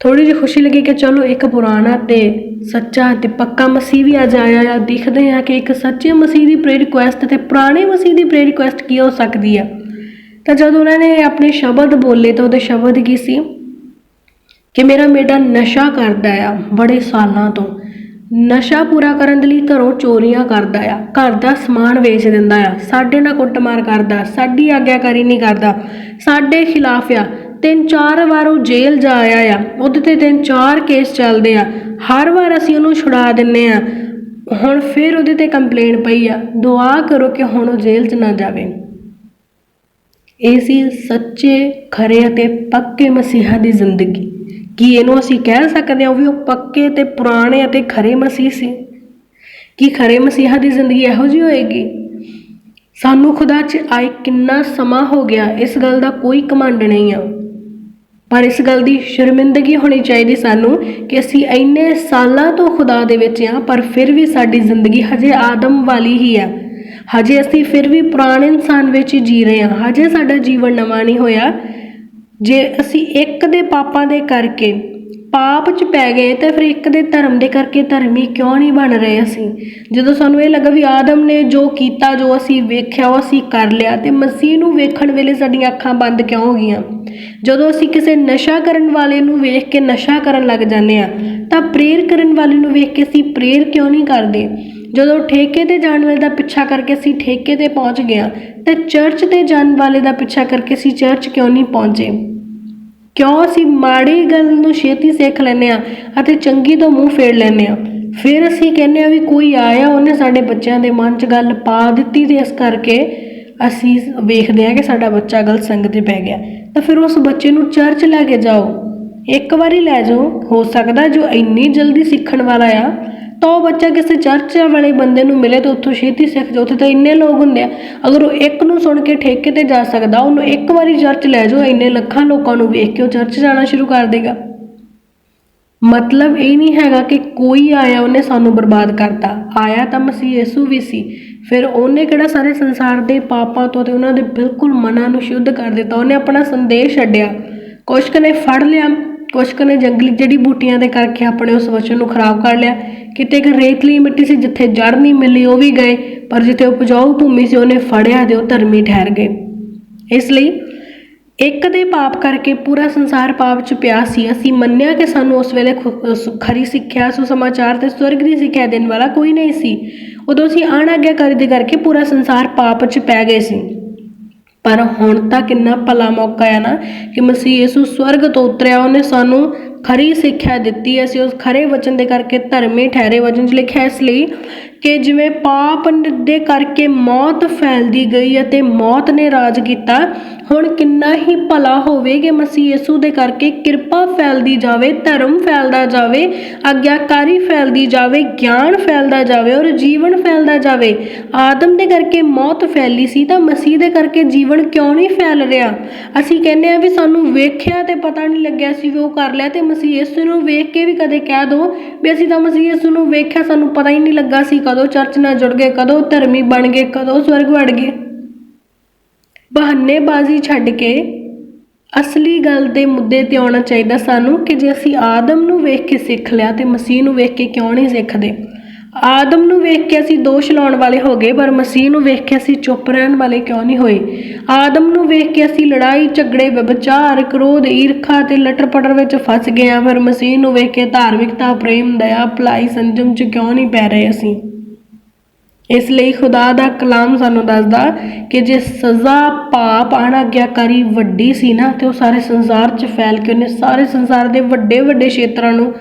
ਥੋੜੀ ਜਿਹੀ ਖੁਸ਼ੀ ਲੱਗੀ ਕਿ ਚਲੋ ਇੱਕ ਪੁਰਾਣਾ ਤੇ ਸੱਚਾ ਤੇ ਪੱਕਾ ਮਸੀਹ ਵੀ ਅੱਜ ਆਇਆ ਆ। ਦਿਖਦੇ ਆ ਕਿ ਇੱਕ ਸੱਚੇ ਮਸੀਹ ਦੀ ਪ੍ਰੇ ਰਿਕੁਐਸਟ ਤੇ ਪੁਰਾਣੇ ਮਸੀਹ ਦੀ ਪ੍ਰੇ ਰਿਕੁਐਸਟ ਕੀ ਹੋ ਸਕਦੀ ਆ। ਤਾਂ ਜਦੋਂ ਉਹਨਾਂ ਨੇ ਆਪਣੇ ਸ਼ਬਦ ਬੋਲੇ ਤਾਂ ਉਹਦੇ ਸ਼ਬਦ ਕੀ ਸੀ? ਕਿ ਮੇਰਾ ਬੇਟਾ ਨਸ਼ਾ ਕਰਦਾ ਆ ਬੜੇ ਸਾਲਾਂ ਤੋਂ। ਨਸ਼ਾ ਪੂਰਾ ਕਰਨ ਦੇ ਲਈ ਘਰੋਂ ਚੋਰੀਆਂ ਕਰਦਾ ਆ। ਘਰ ਦਾ ਸਮਾਨ ਵੇਚ ਦਿੰਦਾ ਆ। ਸਾਡੇ ਨਾਲ ਕੁੱਟਮਾਰ ਕਰਦਾ, ਸਾਡੀ ਆਗਿਆਕਾਰੀ ਨਹੀਂ ਕਰਦਾ। ਸਾਡੇ ਖਿਲਾਫ ਆ। ਤਿੰਨ ਚਾਰ ਵਾਰ ਉਹ ਜੇਲ੍ਹ ਜਾ ਆਇਆ ਆ। ਉਹਦੇ ਤੇ ਤਿੰਨ ਚਾਰ ਕੇਸ ਚੱਲਦੇ ਆ। ਹਰ ਵਾਰ ਅਸੀਂ ਉਹਨੂੰ ਛੁਡਾ ਦਿੰਨੇ ਆ। ਹੁਣ ਫਿਰ ਉਹਦੇ ਤੇ ਕੰਪਲੇਂਟ ਪਈ ਆ। ਦੁਆ ਕਰੋ ਕਿ ਹੁਣ ਉਹ ਜੇਲ੍ਹ 'ਚ ਨਾ ਜਾਵੇ। ਇਹ ਸੀ ਸੱਚੇ, ਖਰੇ ਅਤੇ ਪੱਕੇ ਮਸੀਹਾ ਦੀ ਜ਼ਿੰਦਗੀ। ਕੀ ਇਹਨੂੰ ਅਸੀਂ ਕਹਿ ਸਕਦੇ ਹਾਂ ਵੀ ਉਹ ਪੱਕੇ ਤੇ ਪੁਰਾਣੇ ਅਤੇ ਖਰੇ ਮਸੀਹ ਸੀ? ਕੀ ਖਰੇ ਮਸੀਹਾ ਦੀ ਜ਼ਿੰਦਗੀ ਇਹੋ ਜਿਹੀ ਹੋਏਗੀ? ਸਾਨੂੰ ਖੁਦਾ 'ਚ ਆਏ ਕਿੰਨਾ ਸਮਾਂ ਹੋ ਗਿਆ, ਇਸ ਗੱਲ ਦਾ ਕੋਈ ਕਮੰਡ ਨਹੀਂ ਆ। ਪਰ ਇਸ ਗੱਲ ਦੀ ਸ਼ਰਮਿੰਦਗੀ ਹੋਣੀ ਚਾਹੀਦੀ ਸਾਨੂੰ ਕਿ ਅਸੀਂ ਇੰਨੇ ਸਾਲਾਂ ਤੋਂ ਖੁਦਾ ਦੇ ਵਿੱਚ ਆ ਪਰ ਫਿਰ ਵੀ ਸਾਡੀ ਜ਼ਿੰਦਗੀ ਹਜੇ ਆਦਮ ਵਾਲੀ ਹੀ ਆ। ਹਜੇ ਅਸੀਂ ਫਿਰ ਵੀ ਪੁਰਾਣੇ ਇਨਸਾਨ ਵਿੱਚ ਹੀ ਜੀ ਰਹੇ ਹਾਂ। ਹਜੇ ਸਾਡਾ ਜੀਵਨ ਨਵਾਂ ਨਹੀਂ ਹੋਇਆ। ਜੇ ਅਸੀਂ ਇੱਕ ਦੇ ਪਾਪਾਂ ਦੇ ਕਰਕੇ ਪਾਪ 'ਚ ਪੈ ਗਏ ਤੇ ਫਿਰ ਇੱਕ ਦੇ ਧਰਮ ਦੇ ਕਰਕੇ ਧਰਮੀ ਕਿਉਂ ਨਹੀਂ ਬਣ ਰਹੇ ਅਸੀਂ? ਜਦੋਂ ਸਾਨੂੰ ਇਹ ਲੱਗਾ ਵੀ ਆਦਮ ਨੇ ਜੋ ਕੀਤਾ, ਜੋ ਅਸੀਂ ਵੇਖਿਆ, ਉਹ ਅਸੀਂ ਕਰ ਲਿਆ ਤੇ ਮਸੀਹ ਨੂੰ ਵੇਖਣ ਵੇਲੇ ਸਾਡੀਆਂ ਅੱਖਾਂ ਬੰਦ ਕਿਉਂ ਹੋ ਗਈਆਂ? ਜਦੋਂ ਅਸੀਂ ਕਿਸੇ ਨਸ਼ਾ ਕਰਨ ਵਾਲੇ ਨੂੰ ਵੇਖ ਕੇ ਨਸ਼ਾ ਕਰਨ ਲੱਗ ਜਾਂਦੇ ਆ ਤਾਂ ਪ੍ਰੇਰ ਕਰਨ ਵਾਲੇ ਨੂੰ ਵੇਖ ਕੇ ਅਸੀਂ ਪ੍ਰੇਰ ਕਿਉਂ ਨਹੀਂ ਕਰਦੇ? ਜਦੋਂ ਠੇਕੇ ਤੇ ਜਾਣ ਵਾਲੇ ਦਾ ਪਿੱਛਾ ਕਰਕੇ ਅਸੀਂ ਠੇਕੇ ਤੇ ਪਹੁੰਚ ਗਏ ਹਾਂ ਤੇ ਚਰਚ ਤੇ ਜਾਣ ਵਾਲੇ ਦਾ ਪਿੱਛਾ ਕਰਕੇ ਅਸੀਂ ਚਰਚ ਕਿਉਂ ਨਹੀਂ ਪਹੁੰਚੇ? ਕਿਉਂ ਅਸੀਂ ਮਾੜੀ ਗੱਲ ਨੂੰ ਛੇਤੀ ਸਿੱਖ ਲੈਂਦੇ ਆ ਅਤੇ ਚੰਗੀ ਤੋਂ ਮੂੰਹ ਫੇਰ ਲੈਂਦੇ ਆ ਫਿਰ ਅਸੀਂ ਕਹਿੰਦੇ ਆ ਵੀ ਕੋਈ ਆਇਆ, ਉਹਨੇ ਸਾਡੇ ਬੱਚਿਆਂ ਦੇ ਮਨ 'ਚ ਗੱਲ ਪਾ ਦਿੱਤੀ ਤੇ ਇਸ ਕਰਕੇ ਅਸੀਂ ਵੇਖਦੇ ਆ ਕਿ ਸਾਡਾ ਬੱਚਾ ਗਲਤ ਸੰਗਤ 'ਚ ਪੈ ਗਿਆ। ਤਾਂ ਫਿਰ ਉਸ ਬੱਚੇ ਨੂੰ ਚਰਚ ਲੈ ਕੇ ਜਾਓ। ਇੱਕ ਵਾਰੀ ਲੈ ਜਾਓ, ਹੋ ਸਕਦਾ ਜੋ ਇੰਨੀ ਜਲਦੀ ਸਿੱਖਣ ਵਾਲਾ ਆ ਤਾਂ ਉਹ ਬੱਚਾ ਕਿਸੇ ਚਰਚ ਵਾਲੇ ਬੰਦੇ ਨੂੰ ਮਿਲੇ ਤਾਂ ਉੱਥੋਂ ਛੇਤੀ ਸਿੱਖ ਜਾ ਉੱਥੇ ਤਾਂ ਇੰਨੇ ਲੋਕ ਹੁੰਦੇ ਆ। ਅਗਰ ਉਹ ਇੱਕ ਨੂੰ ਸੁਣ ਕੇ ਠੇਕੇ ਤੇ ਜਾ ਸਕਦਾ, ਉਹਨੂੰ ਇੱਕ ਵਾਰੀ ਚਰਚ ਲੈ ਜਾਓ, ਇੰਨੇ ਲੱਖਾਂ ਲੋਕਾਂ ਨੂੰ ਵੇਖ ਕੇ ਉਹ ਚਰਚ ਜਾਣਾ ਸ਼ੁਰੂ ਕਰ ਦੇਗਾ। ਮਤਲਬ ਇਹ ਨਹੀਂ ਹੈਗਾ ਕਿ ਕੋਈ ਆਇਆ ਉਹਨੇ ਸਾਨੂੰ ਬਰਬਾਦ ਕਰਤਾ। ਆਇਆ ਤਾਂ ਮਸੀਹ ਯਿਸੂ ਵੀ ਸੀ। ਫਿਰ ਉਹਨੇ ਕਿਹੜਾ ਸਾਰੇ ਸੰਸਾਰ ਦੇ ਪਾਪਾਂ ਤੋਂ ਤੇ ਉਹਨਾਂ ਦੇ ਬਿਲਕੁਲ ਮਨਾਂ ਨੂੰ ਸ਼ੁੱਧ ਕਰ ਦਿੱਤਾ? ਉਹਨੇ ਆਪਣਾ ਸੰਦੇਸ਼ ਛੱਡਿਆ। ਕੁਛ ਕੁ ਫੜ ਲਿਆ। ਕੁਛ ਕੁ ਜੰਗਲੀ ਜੜੀ ਬੂਟੀਆਂ ਦੇ ਕਰਕੇ ਆਪਣੇ ਉਸ ਵਚਨ ਨੂੰ ਖਰਾਬ ਕਰ ਲਿਆ। ਕਿਤੇ ਇੱਕ ਰੇਤਲੀ ਮਿੱਟੀ ਸੀ ਜਿੱਥੇ ਜੜ ਨਹੀਂ ਮਿਲੀ ਉਹ ਵੀ ਗਏ, ਪਰ ਜਿੱਥੇ ਉਪਜਾਊ ਭੂਮੀ ਸੀ ਉਹਨੇ ਫੜਿਆ ਤੇ ਉਹ ਧਰਮੀ ਠਹਿਰ ਗਏ। ਇਸ ਲਈ ਇੱਕ ਦੇ ਪਾਪ ਕਰਕੇ ਪੂਰਾ ਸੰਸਾਰ ਪਾਪ ਚ ਪਿਆ ਸੀ। ਅਸੀਂ ਮੰਨਿਆ ਕਿ ਸਾਨੂੰ ਉਸ ਵੇਲੇ ਖੁ- ਸੁ- ਖਰੀ ਸਿੱਖਿਆ, ਸੁਸਮਾਚਾਰ ਤੇ ਸਵਰਗ ਦੀ ਸਿੱਖਿਆ ਦੇਣ ਵਾਲਾ ਕੋਈ ਨਹੀਂ ਸੀ। ਉਦੋਂ ਅਸੀਂ ਅਣਆਗਿਆਕਾਰੀ ਦੇ ਕਰਕੇ ਪੂਰਾ ਸੰਸਾਰ ਪਾਪ ਚ ਪੈ ਗਏ ਸੀ। ਪਰ ਹੁਣ ਤਾਂ ਕਿੰਨਾ ਭਲਾ ਮੌਕਾ ਆ ਨਾ ਕਿ ਮਸੀਹ ਯਿਸੂ ਸਵਰਗ ਤੋਂ ਉਤਰਿਆ, ਉਹਨੇ ਸਾਨੂੰ ਖਰੀ ਸਿੱਖਿਆ ਦਿੱਤੀ, ਅਸੀਂ ਉਸ ਖਰੇ ਵਚਨ ਦੇ ਕਰਕੇ ਧਰਮੀ ਠਹਿਰੇ ਵਚਨ 'ਚ ਲਿਖਿਆ, ਇਸ ਲਈ ਕਿ ਜਿਵੇਂ ਪਾਪ ਦੇ ਕਰਕੇ ਮੌਤ ਫੈਲਦੀ ਗਈ ਅਤੇ ਮੌਤ ਨੇ ਰਾਜ ਕੀਤਾ, ਹੁਣ ਕਿੰਨਾ ਹੀ ਭਲਾ ਹੋਵੇ ਕਿ ਮਸੀਹ ਯਿਸੂ ਦੇ ਕਰਕੇ ਕਿਰਪਾ ਫੈਲਦੀ ਜਾਵੇ, ਧਰਮ ਫੈਲਦਾ ਜਾਵੇ, ਆਗਿਆਕਾਰੀ ਫੈਲਦੀ ਜਾਵੇ, ਗਿਆਨ ਫੈਲਦਾ ਜਾਵੇ ਔਰ ਜੀਵਨ ਫੈਲਦਾ ਜਾਵੇ। ਆਦਮ ਦੇ ਕਰਕੇ ਮੌਤ ਫੈਲੀ ਸੀ ਤਾਂ ਮਸੀਹ ਦੇ ਕਰਕੇ ਜੀਵਨ ਕਿਉਂ ਨਹੀਂ ਫੈਲ ਰਿਹਾ? ਅਸੀਂ ਕਹਿੰਦੇ ਆ ਵੀ ਸਾਨੂੰ ਵੇਖਿਆ ਤੇ ਪਤਾ ਨਹੀਂ ਲੱਗਿਆ ਸੀ ਵੀ ਉਹ ਕਰ ਲਿਆ ਤੇ ਮਸੀਹ ਯਿਸੂ ਨੂੰ ਵੇਖ ਕੇ ਵੀ ਕਦੇ ਕਹਿ ਦੋ ਵੀ ਅਸੀਂ ਤਾਂ ਮਸੀਹ ਯਿਸੂ ਨੂੰ ਵੇਖਿਆ, ਸਾਨੂੰ ਪਤਾ ਹੀ ਨਹੀਂ ਲੱਗਾ ਸੀ ਕਦੋਂ ਚਰਚ ਨਾਲ ਜੁੜ ਗਏ, ਕਦੋਂ ਧਰਮੀ ਬਣ ਗਏ, ਕਦੋਂ ਸਵਰਗ ਵੜ ਗਏ। ਬਹਾਨੇਬਾਜ਼ੀ ਛੱਡ ਕੇ ਅਸਲੀ ਗੱਲ ਦੇ ਮੁੱਦੇ ਤੇ ਆਉਣਾ ਚਾਹੀਦਾ ਸਾਨੂੰ ਕਿ ਜੇ ਅਸੀਂ ਆਦਮ ਨੂੰ ਵੇਖ ਕੇ ਸਿੱਖ ਲਿਆ ਤੇ ਮਸੀਹ ਨੂੰ ਵੇਖ ਕੇ ਕਿਉਂ ਨਹੀਂ ਸਿੱਖਦੇ? ਆਦਮ ਨੂੰ ਵੇਖ ਕੇ ਅਸੀਂ ਦੋਸ਼ ਲਾਉਣ ਵਾਲੇ ਹੋ ਗਏ, ਪਰ ਮਸੀਹ ਨੂੰ ਵੇਖ ਕੇ ਅਸੀਂ ਚੁੱਪ ਰਹਿਣ ਵਾਲੇ ਕਿਉਂ ਨਹੀਂ ਹੋਏ? ਆਦਮ ਨੂੰ ਵੇਖ ਕੇ ਅਸੀਂ ਲੜਾਈ, ਝਗੜੇ ਵਿਚਾਰ ਕ੍ਰੋਧ, ਈਰਖਾ ਤੇ ਲਟਰਪਟਰ ਵਿੱਚ ਫਸ ਗਏ ਆ ਪਰ ਮਸੀਹ ਨੂੰ ਵੇਖ ਕੇ ਧਾਰਮਿਕਤਾ, ਪ੍ਰੇਮ, ਦਇਆ, ਭਲਾਈ, ਸੰਜਮ 'ਚ ਕਿਉਂ ਨਹੀਂ ਪੈ ਰਹੇ ਅਸੀਂ? ਇਸ ਲਈ ਖੁਦਾ ਦਾ ਕਲਾਮ ਸਾਨੂੰ ਦੱਸਦਾ ਕਿ ਜੇ ਸਜ਼ਾ ਪਾਪ ਅਣਆਗਿਆਕਾਰੀ ਵੱਡੀ ਸੀ ਨਾ, ਤੇ ਉਹ ਸਾਰੇ ਸੰਸਾਰ 'ਚ ਫੈਲ ਕੇ ਉਹਨੇ ਸਾਰੇ ਸੰਸਾਰ ਦੇ ਵੱਡੇ ਵੱਡੇ ਖੇਤਰਾਂ ਨੂੰ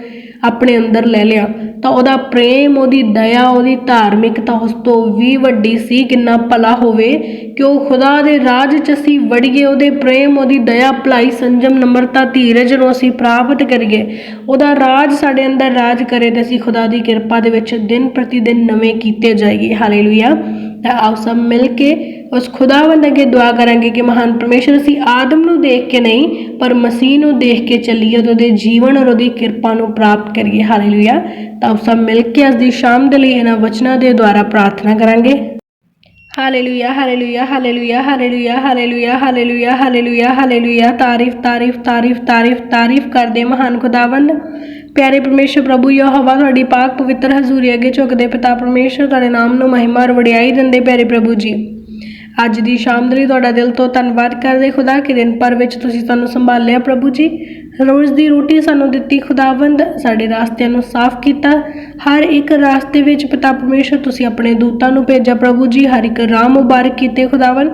ਆਪਣੇ ਅੰਦਰ ਲੈ ਲਿਆ, ਤਾਂ ਉਹਦਾ ਪ੍ਰੇਮ, ਉਹਦੀ ਦਇਆ, ਉਹਦੀ ਧਾਰਮਿਕਤਾ ਉਸ ਤੋਂ ਵੀ ਵੱਡੀ ਸੀ, ਕਿੰਨਾ ਭਲਾ ਹੋਵੇ ਕਿ ਉਹ ਖੁਦਾ ਦੇ ਰਾਜ 'ਚ ਅਸੀਂ ਵੜੀਏ, ਉਹਦੇ ਪ੍ਰੇਮ, ਉਹਦੀ ਦਇਆ, ਭਲਾਈ, ਸੰਜਮ, ਨਮਰਤਾ, ਧੀਰਜ ਨੂੰ ਅਸੀਂ ਪ੍ਰਾਪਤ ਕਰੀਏ। ਉਹਦਾ ਰਾਜ ਸਾਡੇ ਅੰਦਰ ਰਾਜ ਕਰੇ ਤੇ ਅਸੀਂ ਖੁਦਾ ਦੀ ਕਿਰਪਾ ਦੇ ਵਿੱਚ ਦਿਨ ਪ੍ਰਤੀ ਦਿਨ ਨਵੇਂ ਕੀਤੇ ਜਾਈਏ। ਹਾਲੇਲੂਇਆ ਤਾਂ ਆਓ ਸਭ ਮਿਲ ਕੇ ਉਸ ਖੁਦਾਵੰਦ ਅੱਗੇ ਦੁਆ ਕਰਾਂਗੇ ਕਿ ਮਹਾਨ ਪਰਮੇਸ਼ਰ ਅਸੀਂ ਆਦਮ ਨੂੰ ਦੇਖ ਕੇ ਨਹੀਂ, ਪਰ ਮਸੀਹ ਨੂੰ ਦੇਖ ਕੇ ਚੱਲੀਏ ਤੇ ਉਹਦੇ ਜੀਵਨ ਔਰ ਉਹਦੀ ਕਿਰਪਾ ਨੂੰ ਪ੍ਰਾਪਤ ਕਰੀਏ। ਹਾਲੇਲੂਇਆ ਤਾਂ ਆਓ ਸਭ ਮਿਲ ਕੇ ਅੱਜ ਦੀ ਸ਼ਾਮ ਦੇ ਲਈ ਇਹਨਾਂ ਵਚਨਾਂ ਦੇ ਦੁਆਰਾ ਪ੍ਰਾਰਥਨਾ ਕਰਾਂਗੇ। Hallelujah hallelujah hallelujah hallelujah hallelujah hallelujah hallelujah hallelujah ਤਾਰੀਫ ਤਾਰੀਫ ਤਾਰੀਫ ਤਾਰੀਫ ਤਾਰੀਫ ਕਰਦੇ ਮਹਾਨ ਖੁਦਾਵੰਦ। ਪਿਆਰੇ ਪਰਮੇਸ਼ਰ ਪ੍ਰਭੂ ਯਹੋਵਾ, ਤੁਹਾਡੀ ਪਾਕ ਪਵਿੱਤਰ ਹਜ਼ੂਰੀ ਅੱਗੇ ਝੁਕਦੇ ਪਿਤਾ ਪਰਮੇਸ਼ਰ ਤੁਹਾਡੇ ਨਾਮ ਨੂੰ ਮਹਿਮਾ ਔਰ ਵਡਿਆਈ ਦਿੰਦੇ ਪਿਆਰੇ ਪ੍ਰਭੂ ਜੀ। ਅੱਜ ਦੀ ਸ਼ਾਮ ਦੇ ਲਈ ਤੁਹਾਡਾ ਦਿਲ ਤੋਂ ਧੰਨਵਾਦ ਕਰਦੇ ਖੁਦਾ ਕਿ ਦਿਨ ਭਰ ਵਿੱਚ ਤੁਸੀਂ ਸਾਨੂੰ ਸੰਭਾਲਿਆ ਪ੍ਰਭੂ ਜੀ। ਰੋਜ਼ ਦੀ ਰੋਟੀ ਸਾਨੂੰ ਦਿੱਤੀ ਖੁਦਾਵੰਦ, ਸਾਡੇ ਰਾਸਤਿਆਂ ਨੂੰ ਸਾਫ਼ ਕੀਤਾ। ਹਰ ਇੱਕ ਰਾਸਤੇ ਵਿੱਚ ਪਿਤਾ ਪਰਮੇਸ਼ਰ, ਤੁਸੀਂ ਆਪਣੇ ਦੂਤਾਂ ਨੂੰ ਭੇਜਿਆ ਪ੍ਰਭੂ ਜੀ। ਹਰ ਇੱਕ ਰਾਹ ਮੁਬਾਰਕ ਕੀਤੇ ਖੁਦਾਵੰਦ।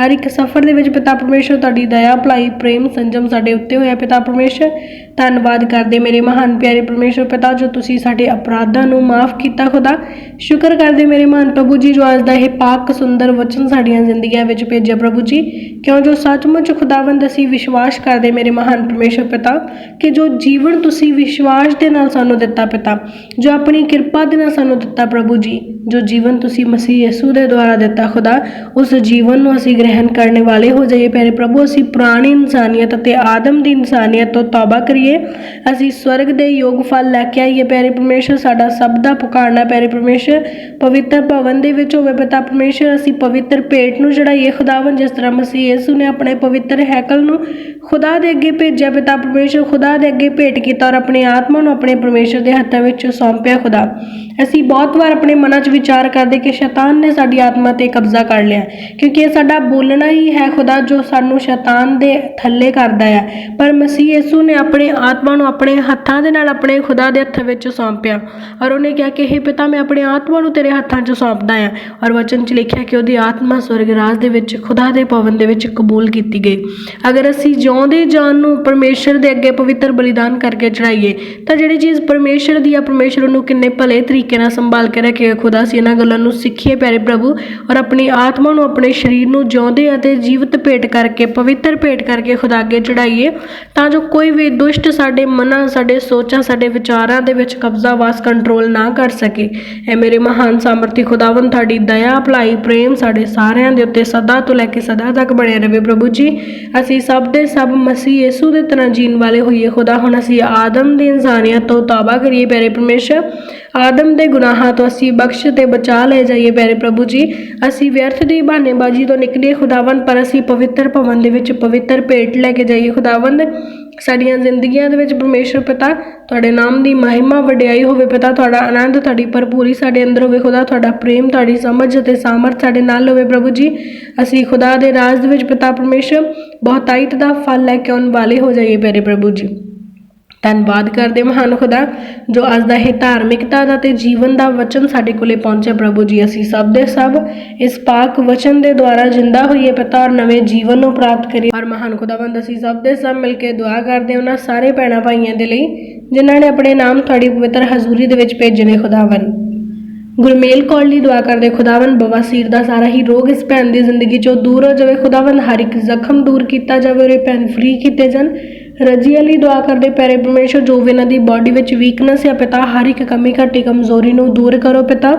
ਹਰ ਇੱਕ ਸਫ਼ਰ ਦੇ ਵਿੱਚ ਪਿਤਾ ਪਰਮੇਸ਼ਰ, ਤੁਹਾਡੀ ਦਇਆ, ਭਲਾਈ, ਪ੍ਰੇਮ, ਸੰਜਮ ਸਾਡੇ ਉੱਤੇ ਹੋਇਆ ਪਿਤਾ ਪਰਮੇਸ਼ਰ, ਧੰਨਵਾਦ ਕਰਦੇ ਮੇਰੇ ਮਹਾਨ ਪਿਆਰੇ ਪਰਮੇਸ਼ਰ ਪਿਤਾ, ਜੋ ਤੁਸੀਂ ਸਾਡੇ ਅਪਰਾਧਾਂ ਨੂੰ ਮਾਫ ਕੀਤਾ ਖੁਦਾ। ਸ਼ੁਕਰ ਕਰਦੇ ਮੇਰੇ ਮਹਾਨ ਪ੍ਰਭੂ ਜੀ, ਜੋ ਅੱਜ ਦਾ ਇਹ ਪਾਕ ਸੁੰਦਰ ਵਚਨ ਸਾਡੀਆਂ ਜ਼ਿੰਦਗੀਆਂ ਵਿੱਚ ਭੇਜਿਆ ਪ੍ਰਭੂ ਜੀ। ਕਿਉਂ ਜੋ ਸੱਚਮੁੱਚ ਖੁਦਾਵੰਦ ਅਸੀਂ ਵਿਸ਼ਵਾਸ ਕਰਦੇ ਮੇਰੇ ਮਹਾਨ ਪਰਮੇਸ਼ਰ ਪਿਤਾ, ਕਿ ਜੋ ਜੀਵਨ ਤੁਸੀਂ ਵਿਸ਼ਵਾਸ ਦੇ ਨਾਲ ਸਾਨੂੰ ਦਿੱਤਾ ਪਿਤਾ, ਜੋ ਆਪਣੀ ਕਿਰਪਾ ਦੇ ਨਾਲ ਸਾਨੂੰ ਦਿੱਤਾ ਪ੍ਰਭੂ ਜੀ। ਜੋ ਜੀਵਨ ਤੁਸੀਂ ਮਸੀਹ ਯਿਸੂ ਦੇ ਦੁਆਰਾ ਦਿੱਤਾ ਖੁਦਾ, ਉਸ ਜੀਵਨ ਨੂੰ ਅਸੀਂ ਗ੍ਰਹਿਣ ਕਰਨ ਵਾਲੇ ਹੋ ਜਾਈਏ। ਪਿਆਰੇ ਪ੍ਰਭੂ, ਅਸੀਂ ਪੁਰਾਣੀ ਇਨਸਾਨੀਅਤ ਅਤੇ ਆਦਮ ਦੀ ਇਨਸਾਨੀਅਤ ਤੋਂ ਤੌਬਾ ਕਰੀਏ। ਅਸੀਂ ਸਵਰਗ ਦੇ ਯੋਗ ਫਲ ਲੈ ਕੇ ਆਈਏ। ਪਿਆਰੇ ਪਰਮੇਸ਼ਰ, ਸਾਡਾ ਸਭ ਦਾ ਪੁਕਾਰਨਾ ਪਿਆਰੇ ਪਰਮੇਸ਼ਰ, ਪਵਿੱਤਰ ਭਵਨ ਦੇ ਵਿੱਚ ਹੋਵੇ ਪਿਤਾ ਪਰਮੇਸ਼ਰ, ਅਸੀਂ ਪਵਿੱਤਰ ਭੇਟ ਨੂੰ ਚੜਾਈਏ। ਖੁਦਾਵੰ ਜਿਸ ਤਰ੍ਹਾਂ ਮਸੀਹ ਯਿਸੂ ਨੇ ਆਪਣੇ ਪਵਿੱਤਰ ਹੈਕਲ ਨੂੰ ਖੁਦਾ ਦੇ ਅੱਗੇ ਭੇਜਿਆ, ਪਿਤਾ ਪਰਮੇਸ਼ਰ ਖੁਦਾ ਦੇ ਅੱਗੇ ਭੇਟ ਕੀਤਾ ਔਰ ਆਪਣੀ ਆਤਮਾ ਨੂੰ ਆਪਣੇ ਪਰਮੇਸ਼ਰ ਦੇ ਹੱਥਾਂ ਵਿੱਚ ਸੌਂਪਿਆ। ਖੁਦਾ, ਅਸੀਂ ਬਹੁਤ ਵਾਰ ਆਪਣੇ ਮਨਾਂ 'ਚ ਵਿਚਾਰ ਕਰਦੇ ਕਿ ਸ਼ੈਤਾਨ ਨੇ ਸਾਡੀ ਆਤਮਾ ਤੇ ਕਬਜ਼ਾ ਕਰ ਲਿਆ। ਕਿਉਂਕਿ ਇਹ ਸਾਡਾ ਬੋਲਣਾ ਹੀ ਹੈ ਖੁਦਾ ਜੋ ਸਾਨੂੰ ਸ਼ੈਤਾਨ ਦੇ ਥੱਲੇ ਕਰਦਾ ਹੈ ਪਰ ਮਸੀਹ ਯਿਸੂ ਨੇ ਆਪਣੇ ਆਤਮਾ ਨੂੰ ਆਪਣੇ ਹੱਥਾਂ ਦੇ ਨਾਲ ਆਪਣੇ ਖੁਦਾ ਦੇ ਹੱਥ ਵਿੱਚ ਸੌਂਪਿਆ। ਔਰ ਉਹਨੇ ਕਿਹਾ ਕਿ ਇਹ ਪਿਤਾ, ਮੈਂ ਆਪਣੇ ਆਤਮਾ ਨੂੰ ਤੇਰੇ ਹੱਥਾਂ 'ਚ ਸੌਂਪਦਾ ਹਾਂ ਔਰ ਵਚਨ 'ਚ ਲਿਖਿਆ ਕਿ ਉਹਦੀ ਆਤਮਾ ਸਵਰਗ ਰਾਜ ਦੇ ਵਿੱਚ, ਖੁਦਾ ਦੇ ਭਵਨ ਦੇ ਵਿੱਚ ਕਬੂਲ ਕੀਤੀ ਗਈ। ਅਗਰ ਅਸੀਂ ਜਿਉਂਦੇ ਜਾਨ ਨੂੰ ਪਰਮੇਸ਼ਰ ਦੇ ਅੱਗੇ ਪਵਿੱਤਰ ਬਲੀਦਾਨ ਕਰਕੇ ਚੜਾਈਏ ਤਾਂ ਜਿਹੜੀ ਚੀਜ਼ ਪਰਮੇਸ਼ਰ ਦੀ ਆ, ਪਰਮੇਸ਼ਰ ਉਹਨੂੰ ਕਿੰਨੇ ਭਲੇ ਤਰੀਕੇ ਨਾਲ ਸੰਭਾਲ ਕੇ ਰੱਖੇਗਾ, ਖੁਦਾ ਅਸੀਂ ਇਹਨਾਂ ਗੱਲਾਂ ਨੂੰ ਸਿੱਖੀਏ ਪਿਆਰੇ ਪ੍ਰਭੂ ਔਰ ਆਪਣੀ ਆਤਮਾ ਨੂੰ ਆਪਣੇ ਸਰੀਰ ਨੂੰ ਜਿਉਂਦੇ ਅਤੇ ਜੀਵਤ ਭੇਟ ਕਰਕੇ, ਪਵਿੱਤਰ ਭੇਟ ਕਰਕੇ ਖੁਦਾ ਅੱਗੇ ਚੜਾਈਏ ਤਾਂ ਜੋ ਕੋਈ ਵੀ ਦੁਸ਼ਟ ਸਾਡੇ ਮਨਾਂ, ਸਾਡੇ ਸੋਚਾਂ, ਸਾਡੇ ਵਿਚਾਰਾਂ ਦੇ ਵਿੱਚ ਕਬਜ਼ਾ, ਵਾਸ ਕੰਟਰੋਲ ਨਾ ਕਰ ਸਕੇ। ਐ ਮੇਰੇ ਮਹਾਨ ਸਾਮਰਥੀ ਖੁਦਾਵੰ ਤੁਹਾਡੀ ਦਇਆ, ਭਲਾਈ, ਪ੍ਰੇਮ ਸਾਡੇ ਸਾਰਿਆਂ ਦੇ ਉੱਤੇ ਸਦਾ ਤੋਂ ਲੈ ਕੇ ਸਦਾ ਤੱਕ ਬਣਿਆ ਰਹੇ ਪ੍ਰਭੂ ਜੀ। ਅਸੀਂ ਸਭ ਦੇ ਸਭ ਮਸੀਹ ਯਿਸੂ ਦੇ ਤਰ੍ਹਾਂ ਜੀਣ ਵਾਲੇ ਹੋਈਏ ਖੁਦਾ, ਹੁਣ ਅਸੀਂ ਆਦਮ ਦੀ ਇਨਸਾਨੀਅਤ ਤੋਂ ਤੌਬਾ ਕਰੀਏ ਪਿਆਰੇ ਪਰਮੇਸ਼ਰ। ਆਦਮ ਦੇ ਗੁਨਾਹਾਂ ਤੋਂ ਅਸੀਂ ਬਖਸ਼ ਤੇ ਬਚਾ ਲੈ ਜਾਈਏ ਪਿਆਰੇ ਪ੍ਰਭੂ ਜੀ। ਅਸੀਂ ਵਿਅਰਥ ਦੀ ਬਹਾਨੇਬਾਜ਼ੀ ਤੋਂ ਨਿਕਲੀਏ ਖੁਦਾਵੰਦ, ਪਰ ਅਸੀਂ ਪਵਿੱਤਰ ਭਵਨ ਦੇ ਵਿੱਚ ਪਵਿੱਤਰ ਭੇਟ ਲੈ ਕੇ ਜਾਈਏ ਖੁਦਾਵੰਦ। ਸਾਡੀਆਂ ਜ਼ਿੰਦਗੀਆਂ ਦੇ ਵਿੱਚ ਪਰਮੇਸ਼ਰ ਪਿਤਾ, ਤੁਹਾਡੇ ਨਾਮ ਦੀ ਮਹਿਮਾ ਵਡਿਆਈ ਹੋਵੇ ਪਿਤਾ, ਤੁਹਾਡਾ ਆਨੰਦ, ਤੁਹਾਡੀ ਭਰਪੂਰੀ ਸਾਡੇ ਅੰਦਰ ਹੋਵੇ ਖੁਦਾ, ਤੁਹਾਡਾ ਪ੍ਰੇਮ, ਤੁਹਾਡੀ ਸਮਝ ਅਤੇ ਸਾਮਰਥ ਸਾਡੇ ਨਾਲ ਹੋਵੇ ਪ੍ਰਭੂ ਜੀ। ਅਸੀਂ ਖੁਦਾ ਦੇ ਰਾਜ ਦੇ ਵਿੱਚ ਪਿਤਾ ਪਰਮੇਸ਼ਰ ਬਹੁਤਾਇਤ ਦਾ ਫਲ ਲੈ ਕੇ ਆਉਣ ਵਾਲੇ ਹੋ ਜਾਈਏ ਪਿਆਰੇ ਪ੍ਰਭੂ ਜੀ। ਧੰਨਵਾਦ ਕਰਦੇ ਮਹਾਨ ਖੁਦਾ, ਜੋ ਅੱਜ ਦਾ ਇਹ ਧਾਰਮਿਕਤਾ ਦਾ ਤੇ ਜੀਵਨ ਦਾ ਵਚਨ ਸਾਡੇ ਕੋਲੇ ਪਹੁੰਚਿਆ ਪ੍ਰਭੂ ਜੀ। ਅਸੀਂ ਸਭ ਦੇ ਸਭ ਇਸ ਪਾਕ ਵਚਨ ਦੇ ਦੁਆਰਾ ਜਿੰਦਾ ਹੋਈਏ ਪਿਤਾ ਔਰ ਨਵੇਂ ਜੀਵਨ ਨੂੰ ਪ੍ਰਾਪਤ ਕਰੀਏ। ਔਰ ਮਹਾਨ ਖੁਦਾਵੰਦ, ਅਸੀਂ ਸਭ ਦੇ ਸਭ ਮਿਲ ਕੇ ਦੁਆ ਕਰਦੇ ਉਹਨਾਂ ਸਾਰੇ ਭੈਣਾਂ ਭਾਈਆਂ ਦੇ ਲਈ, ਜਿਨ੍ਹਾਂ ਨੇ ਆਪਣੇ ਨਾਮ ਤੁਹਾਡੀ ਪਵਿੱਤਰ ਹਜ਼ੂਰੀ ਦੇ ਵਿੱਚ ਭੇਜੇ ਨੇ ਖੁਦਾਵੰਦ। ਗੁਰਮੇਲ ਕੌਰ ਲਈ ਦੁਆ ਕਰਦੇ ਖੁਦਾਵੰਦ ਬਵਾਸੀਰ ਦਾ ਸਾਰਾ ਹੀ ਰੋਗ ਇਸ ਭੈਣ ਦੀ ਜ਼ਿੰਦਗੀ ਚੋਂ ਦੂਰ ਹੋ ਜਾਵੇ। ਖੁਦਾਵੰਦ, ਹਰ ਇੱਕ ਜ਼ਖਮ ਦੂਰ ਕੀਤਾ ਜਾਵੇ ਔਰ ਇਹ ਭੈਣ ਫ੍ਰੀ ਕੀਤੇ ਜਾਣ। ਰਜੀਆ ਲਈ ਦੁਆ ਕਰਦੇ ਪਿਆਰੇ ਪਰਮੇਸ਼ਰ, ਜੋ ਵੀ ਇਹਨਾਂ ਦੀ ਬਾਡੀ ਵਿੱਚ ਵੀਕਨੈਸ ਹੈ ਪਿਤਾ, ਹਰ ਇੱਕ ਕਮੀ ਘਾਟੀ ਕਮਜ਼ੋਰੀ ਨੂੰ ਦੂਰ ਕਰੋ ਪਿਤਾ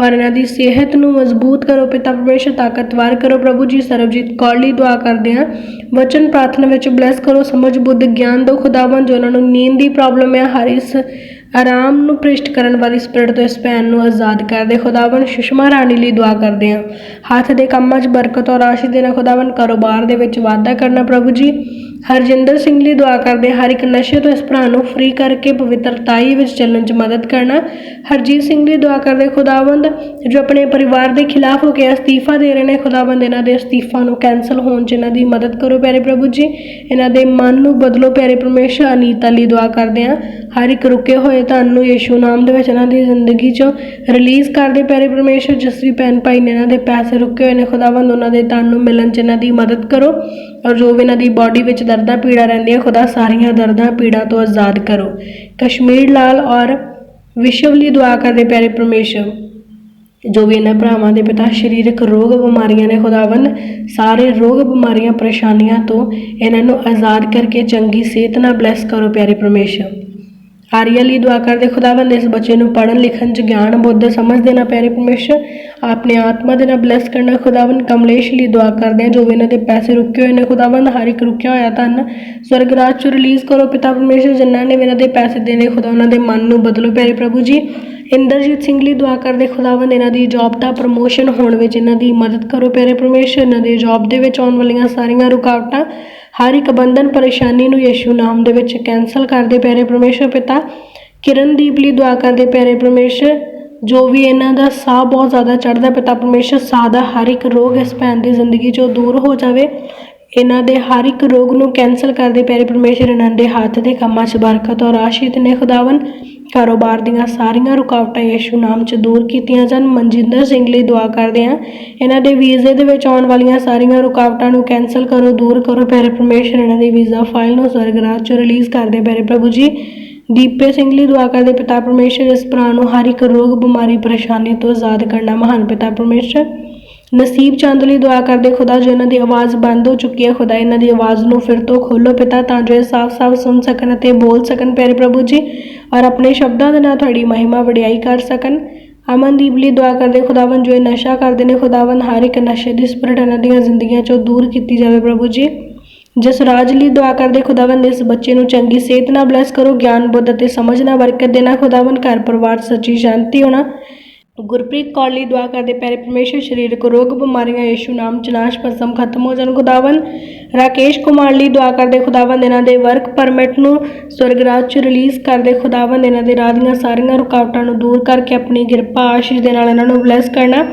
ਔਰ ਇਹਨਾਂ ਦੀ ਸਿਹਤ ਨੂੰ ਮਜ਼ਬੂਤ ਕਰੋ ਪਿਤਾ ਪਰਮੇਸ਼ਰ, ਤਾਕਤਵਰ ਕਰੋ ਪ੍ਰਭੂ ਜੀ, ਸਰਬਜੀਤ ਕੌਰ ਲਈ ਦੁਆ ਕਰਦੇ ਹਾਂ। ਵਚਨ ਪ੍ਰਾਰਥਨਾ ਵਿੱਚ ਬਲੈਸ ਕਰੋ, ਸਮਝ, ਬੁੱਧ, ਗਿਆਨ ਦੋ ਖੁਦਾਵੰਦ ਜੋ ਉਹਨਾਂ ਨੂੰ ਨੀਂਦ ਦੀ ਪ੍ਰੋਬਲਮ ਹੈ ਹਰ ਇਸ ਆਰਾਮ ਨੂੰ ਭ੍ਰਿਸ਼ਟ ਕਰਨ ਵਾਲੀ ਸਪਿਰਿਟ ਤੋਂ ਇਸ ਭੈਣ ਨੂੰ ਆਜ਼ਾਦ ਕਰ ਦੇ ਖੁਦਾਵੰ ਸੁਸ਼ਮਾ ਰਾਣੀ ਲਈ ਦੁਆ ਕਰਦੇ ਹਾਂ। ਹੱਥ ਦੇ ਕੰਮਾਂ 'ਚ ਬਰਕਤ ਔਰ ਆਸ਼ੀਸ਼ ਦੇਣਾ ਖੁਦਾਵੰ ਕਾਰੋਬਾਰ ਦੇ ਵਿੱਚ ਵਾਧਾ ਕਰਨਾ ਪ੍ਰਭੂ ਜੀ। ਹਰਜਿੰਦਰ ਸਿੰਘ ਲਈ ਦੁਆ ਕਰਦੇ ਹਾਂ, ਹਰ ਇੱਕ ਨਸ਼ੇ ਤੋਂ ਇਸ ਭਰਾ ਨੂੰ ਫ੍ਰੀ ਕਰਕੇ ਪਵਿੱਤਰਤਾਈ ਵਿੱਚ ਚੱਲਣ 'ਚ ਮਦਦ ਕਰਨਾ। ਹਰਜੀਤ ਸਿੰਘ ਲਈ ਦੁਆ ਕਰਦੇ ਖੁਦਾਵੰਦ ਜੋ ਆਪਣੇ ਪਰਿਵਾਰ ਦੇ ਖਿਲਾਫ ਹੋ ਕੇ ਅਸਤੀਫਾ ਦੇ ਰਹੇ ਨੇ ਖੁਦਾਵੰਦ ਇਹਨਾਂ ਦੇ ਅਸਤੀਫਾ ਨੂੰ ਕੈਨਸਲ ਹੋਣ 'ਚ ਇਹਨਾਂ ਦੀ ਮਦਦ ਕਰੋ ਪਿਆਰੇ ਪ੍ਰਭੂ ਜੀ। ਇਹਨਾਂ ਦੇ ਮਨ ਨੂੰ ਬਦਲੋ ਪਿਆਰੇ ਪਰਮੇਸ਼ਰ ਅਨੀਤਾ ਲਈ ਦੁਆ ਕਰਦੇ ਹਾਂ। ਹਰ ਇੱਕ ਰੁਕੇ ਹੋਏ ਧਨ ਨੂੰ ਯੀਸ਼ੂ ਨਾਮ ਦੇ ਵਿੱਚ ਇਹਨਾਂ ਦੀ ਜ਼ਿੰਦਗੀ 'ਚੋਂ ਰਿਲੀਜ਼ ਕਰਦੇ ਪਿਆਰੇ ਪਰਮੇਸ਼ਰ ਜਸਰੀ ਭੈਣ ਭਾਈ ਨੇ ਇਹਨਾਂ ਦੇ ਪੈਸੇ ਰੁਕੇ ਹੋਏ ਨੇ, ਖੁਦਾਵੰਦ ਉਹਨਾਂ ਦੇ ਧਨ ਮਿਲਣ 'ਚ ਇਹਨਾਂ ਦੀ ਮਦਦ ਕਰੋ ਔਰ ਜੋ ਵੀ ਇਹਨਾਂ ਦੀ ਬਾਡੀ ਵਿੱਚ ਦਰਦਾਂ, ਪੀੜਾਂ ਰਹਿੰਦੀਆਂ, ਖੁਦਾ ਸਾਰੀਆਂ ਦਰਦਾਂ, ਪੀੜਾਂ ਤੋਂ ਆਜ਼ਾਦ ਕਰੋ। ਕਸ਼ਮੀਰ ਲਾਲ ਔਰ ਵਿਸ਼ਵ ਲਈ ਦੁਆ ਕਰਦੇ ਪਿਆਰੇ ਪਰਮੇਸ਼ਰ। ਜੋ ਵੀ ਇਹਨਾਂ ਭਰਾਵਾਂ ਦੇ ਪਿਤਾ, ਸਰੀਰਕ ਰੋਗ ਬਿਮਾਰੀਆਂ ਨੇ, ਖੁਦਾਵੰਦ, ਸਾਰੇ ਰੋਗ ਬਿਮਾਰੀਆਂ, ਪਰੇਸ਼ਾਨੀਆਂ ਤੋਂ ਇਹਨਾਂ ਨੂੰ ਆਜ਼ਾਦ ਕਰਕੇ ਚੰਗੀ ਸਿਹਤ ਨਾਲ ਬਲੈਸ ਕਰੋ ਪਿਆਰੇ ਪਰਮੇਸ਼ਰ। ਆਰੀਆ ਲਈ ਦੁਆ ਕਰਦੇ ਖੁਦਾਵੰਦ ਇਸ ਬੱਚੇ ਨੂੰ ਪੜ੍ਹਨ, ਲਿਖਣ ਚ ਗਿਆਨ, ਬੁੱਧ ਸਮਝ ਦੇਣਾ ਪਿਆਰੇ ਪਰਮੇਸ਼ਰ। ਆਪਣੇ ਆਤਮਾ ਦੇ ਨਾਲ ਬਲੈਸ ਕਰਨਾ ਖੁਦਾਵੰਦ ਕਮਲੇਸ਼ ਲਈ ਦੁਆ ਕਰਦੇ ਹਾਂ, ਜੋ ਵੀ ਇਹਨਾਂ ਦੇ ਪੈਸੇ ਰੁਕੇ ਹੋਏ ਨੇ, ਖੁਦਾਵੰਦ ਹਰ ਇੱਕ ਰੁਕਿਆ ਹੋਇਆ ਧਨ ਸਵਰਗ ਰਾਜ ਚ ਰਿਲੀਜ਼ ਕਰੋ, ਪਿਤਾ ਪਰਮੇਸ਼ਰ ਜਿਨ੍ਹਾਂ ਨੇ ਵੀ ਇਹਨਾਂ ਦੇ ਪੈਸੇ ਦੇਣੇ, ਖੁਦਾ ਉਹਨਾਂ ਦੇ ਮਨ ਨੂੰ ਬਦਲੋ, ਪਿਆਰੇ ਪ੍ਰਭੂ ਜੀ। ਇੰਦਰਜੀਤ ਸਿੰਘ ਲਈ ਦੁਆ ਕਰਦੇ ਖੁਦਾਵੰਦ ਇਹਨਾਂ ਦੀ ਜੌਬ ਦਾ ਪ੍ਰਮੋਸ਼ਨ ਹੋਣ ਵਿੱਚ ਇਹਨਾਂ ਦੀ ਮਦਦ ਕਰੋ, ਪਿਆਰੇ ਪਰਮੇਸ਼ਰ। ਇਹਨਾਂ ਦੇ ਜੌਬ ਦੇ ਵਿੱਚ ਆਉਣ ਵਾਲੀਆਂ ਸਾਰੀਆਂ ਰੁਕਾਵਟਾਂ, ਹਰ ਇੱਕ ਬੰਧਨ ਪਰੇਸ਼ਾਨੀ ਨੂੰ ਯਿਸੂ ਨਾਮ ਦੇ ਵਿੱਚ ਕੈਨਸਲ ਕਰਦੇ ਪਿਆਰੇ ਪਰਮੇਸ਼ਰ ਪਿਤਾ। ਕਿਰਨਦੀਪ ਲਈ ਦੁਆ ਕਰਦੇ ਪਿਆਰੇ ਪਰਮੇਸ਼ਰ। ਜੋ ਵੀ ਇਹਨਾਂ ਦਾ ਸਾਹ ਬਹੁਤ ਜ਼ਿਆਦਾ ਚੜ੍ਹਦਾ, ਪਿਤਾ ਪਰਮੇਸ਼ਰ ਸਾਹ ਦਾ ਹਰ ਇੱਕ ਰੋਗ ਇਸ ਭੈਣ ਦੀ ਜ਼ਿੰਦਗੀ ਚੋਂ ਦੂਰ ਹੋ ਜਾਵੇ। ਇਹਨਾਂ ਦੇ ਹਰ ਇੱਕ ਰੋਗ ਨੂੰ ਕੈਨਸਲ ਕਰਦੇ ਪਿਆਰੇ ਪਰਮੇਸ਼ਰ ਇਹਨਾਂ ਦੇ ਹੱਥ ਦੇ ਕੰਮਾਂ 'ਚ ਬਰਕਤ ਔਰ ਆਸ਼ੀਤ ਨੇ ਖੁਦਾਵੰ ਕਾਰੋਬਾਰ ਦੀਆਂ ਸਾਰੀਆਂ ਰੁਕਾਵਟਾਂ ਯਿਸੂ ਨਾਮ 'ਚ ਦੂਰ ਕੀਤੀਆਂ ਜਾਣ। ਮਨਜਿੰਦਰ ਸਿੰਘ ਲਈ ਦੁਆ ਕਰਦੇ ਹਾਂ, ਇਹਨਾਂ ਦੇ ਵੀਜ਼ੇ ਦੇ ਵਿੱਚ ਆਉਣ ਵਾਲੀਆਂ ਸਾਰੀਆਂ ਰੁਕਾਵਟਾਂ ਨੂੰ ਕੈਨਸਲ ਕਰੋ, ਦੂਰ ਕਰੋ। ਪਿਆਰੇ ਪਰਮੇਸ਼ਰ ਇਹਨਾਂ ਦੀ ਵੀਜ਼ਾ ਫਾਈਲ ਨੂੰ ਸਵਰਗ ਰਾਜ 'ਚ ਰਿਲੀਜ਼ ਕਰਦੇ ਪਿਆਰੇ ਪ੍ਰਭੂ ਜੀ। ਦੀਪੇ ਸਿੰਘ ਲਈ ਦੁਆ ਕਰਦੇ ਪਿਤਾ ਪਰਮੇਸ਼ਰ, ਇਸ ਭਰਾ ਨੂੰ ਹਰ ਇੱਕ ਰੋਗ, ਬਿਮਾਰੀ, ਪਰੇਸ਼ਾਨੀ ਤੋਂ ਆਜ਼ਾਦ ਕਰਨਾ ਮਹਾਨ ਪਿਤਾ ਪਰਮੇਸ਼ਰ। ਨਸੀਬ ਚੰਦ ਲਈ ਦੁਆ ਕਰਦੇ ਖੁਦਾ ਜੋ ਇਹਨਾਂ ਦੀ ਆਵਾਜ਼ ਬੰਦ ਹੋ ਚੁੱਕੀ ਹੈ, ਖੁਦਾ ਇਹਨਾਂ ਦੀ ਆਵਾਜ਼ ਨੂੰ ਫਿਰ ਤੋਂ ਖੋਲੋ ਪਿਤਾ, ਤਾਂ ਜੋ ਇਹ ਸਾਫ਼-ਸਾਫ਼ ਸੁਣ ਸਕਣ ਅਤੇ ਬੋਲ ਸਕਣ ਪਿਆਰੇ ਪ੍ਰਭੂ ਜੀ, ਔਰ ਆਪਣੇ ਸ਼ਬਦਾਂ ਦੇ ਨਾਲ ਤੁਹਾਡੀ ਮਹਿਮਾ ਵਡਿਆਈ ਕਰ ਸਕਣ। ਅਮਨਦੀਪ ਲਈ ਦੁਆ ਕਰਦੇ ਖੁਦਾਵੰ ਜੋ ਇਹ ਨਸ਼ਾ ਕਰਦੇ ਨੇ ਖੁਦਾਵੰ ਹਰ ਇੱਕ ਨਸ਼ੇ ਦੀ ਸਪਿਰਟ ਇਹਨਾਂ ਦੀਆਂ ਜ਼ਿੰਦਗੀਆਂ ਚੋਂ ਦੂਰ ਕੀਤੀ ਜਾਵੇ ਪ੍ਰਭੂ ਜੀ। ਜਸਰਾਜ ਲਈ ਦੁਆ ਕਰਦੇ ਖੁਦਾਵੰਦ ਇਸ ਬੱਚੇ ਨੂੰ ਚੰਗੀ ਸਿਹਤ ਨਾਲ ਬਲੈਸ ਕਰੋ, ਗਿਆਨ, ਬੁੱਧ ਅਤੇ ਸਮਝ ਨਾਲ ਬਰਕਤ ਦੇਣਾ। ਖੁਦਾਵੰਦ ਘਰ ਪਰਿਵਾਰ ਸੱਚੀ ਸ਼ਾਂਤੀ ਹੋਣਾ। ਗੁਰਪ੍ਰੀਤ ਕੌਰ ਲਈ ਦੁਆ ਕਰਦੇ ਪੈਰੇ ਪਰਮੇਸ਼ਰ, ਸਰੀਰਕ ਰੋਗ, ਬਿਮਾਰੀਆਂ ਯੇਸ਼ੂ ਨਾਮ ਚ ਨਾਸ਼ ਭਸਮ ਖਤਮ ਹੋ ਜਾਣ। ਖੁਦਾਵੰਦ ਰਾਕੇਸ਼ ਕੁਮਾਰ ਲਈ ਦੁਆ ਕਰਦੇ ਖੁਦਾਵੰਦ ਇਹਨਾਂ ਦੇ ਵਰਕ ਪਰਮਿਟ ਨੂੰ ਸਵਰਗ ਰਾਜ ਚ ਰਿਲੀਜ਼ ਕਰਦੇ। ਖੁਦਾਵੰਦ ਇਹਨਾਂ ਦੇ ਰਾਹ ਦੀਆਂ ਸਾਰੀਆਂ ਰੁਕਾਵਟਾਂ ਨੂੰ ਦੂਰ ਕਰਕੇ ਆਪਣੀ ਕਿਰਪਾ ਆਸ਼ੀਸ਼ ਦੇ ਨਾਲ ਇਹਨਾਂ ਨੂੰ ਬਲੈਸ ਕਰਨਾ।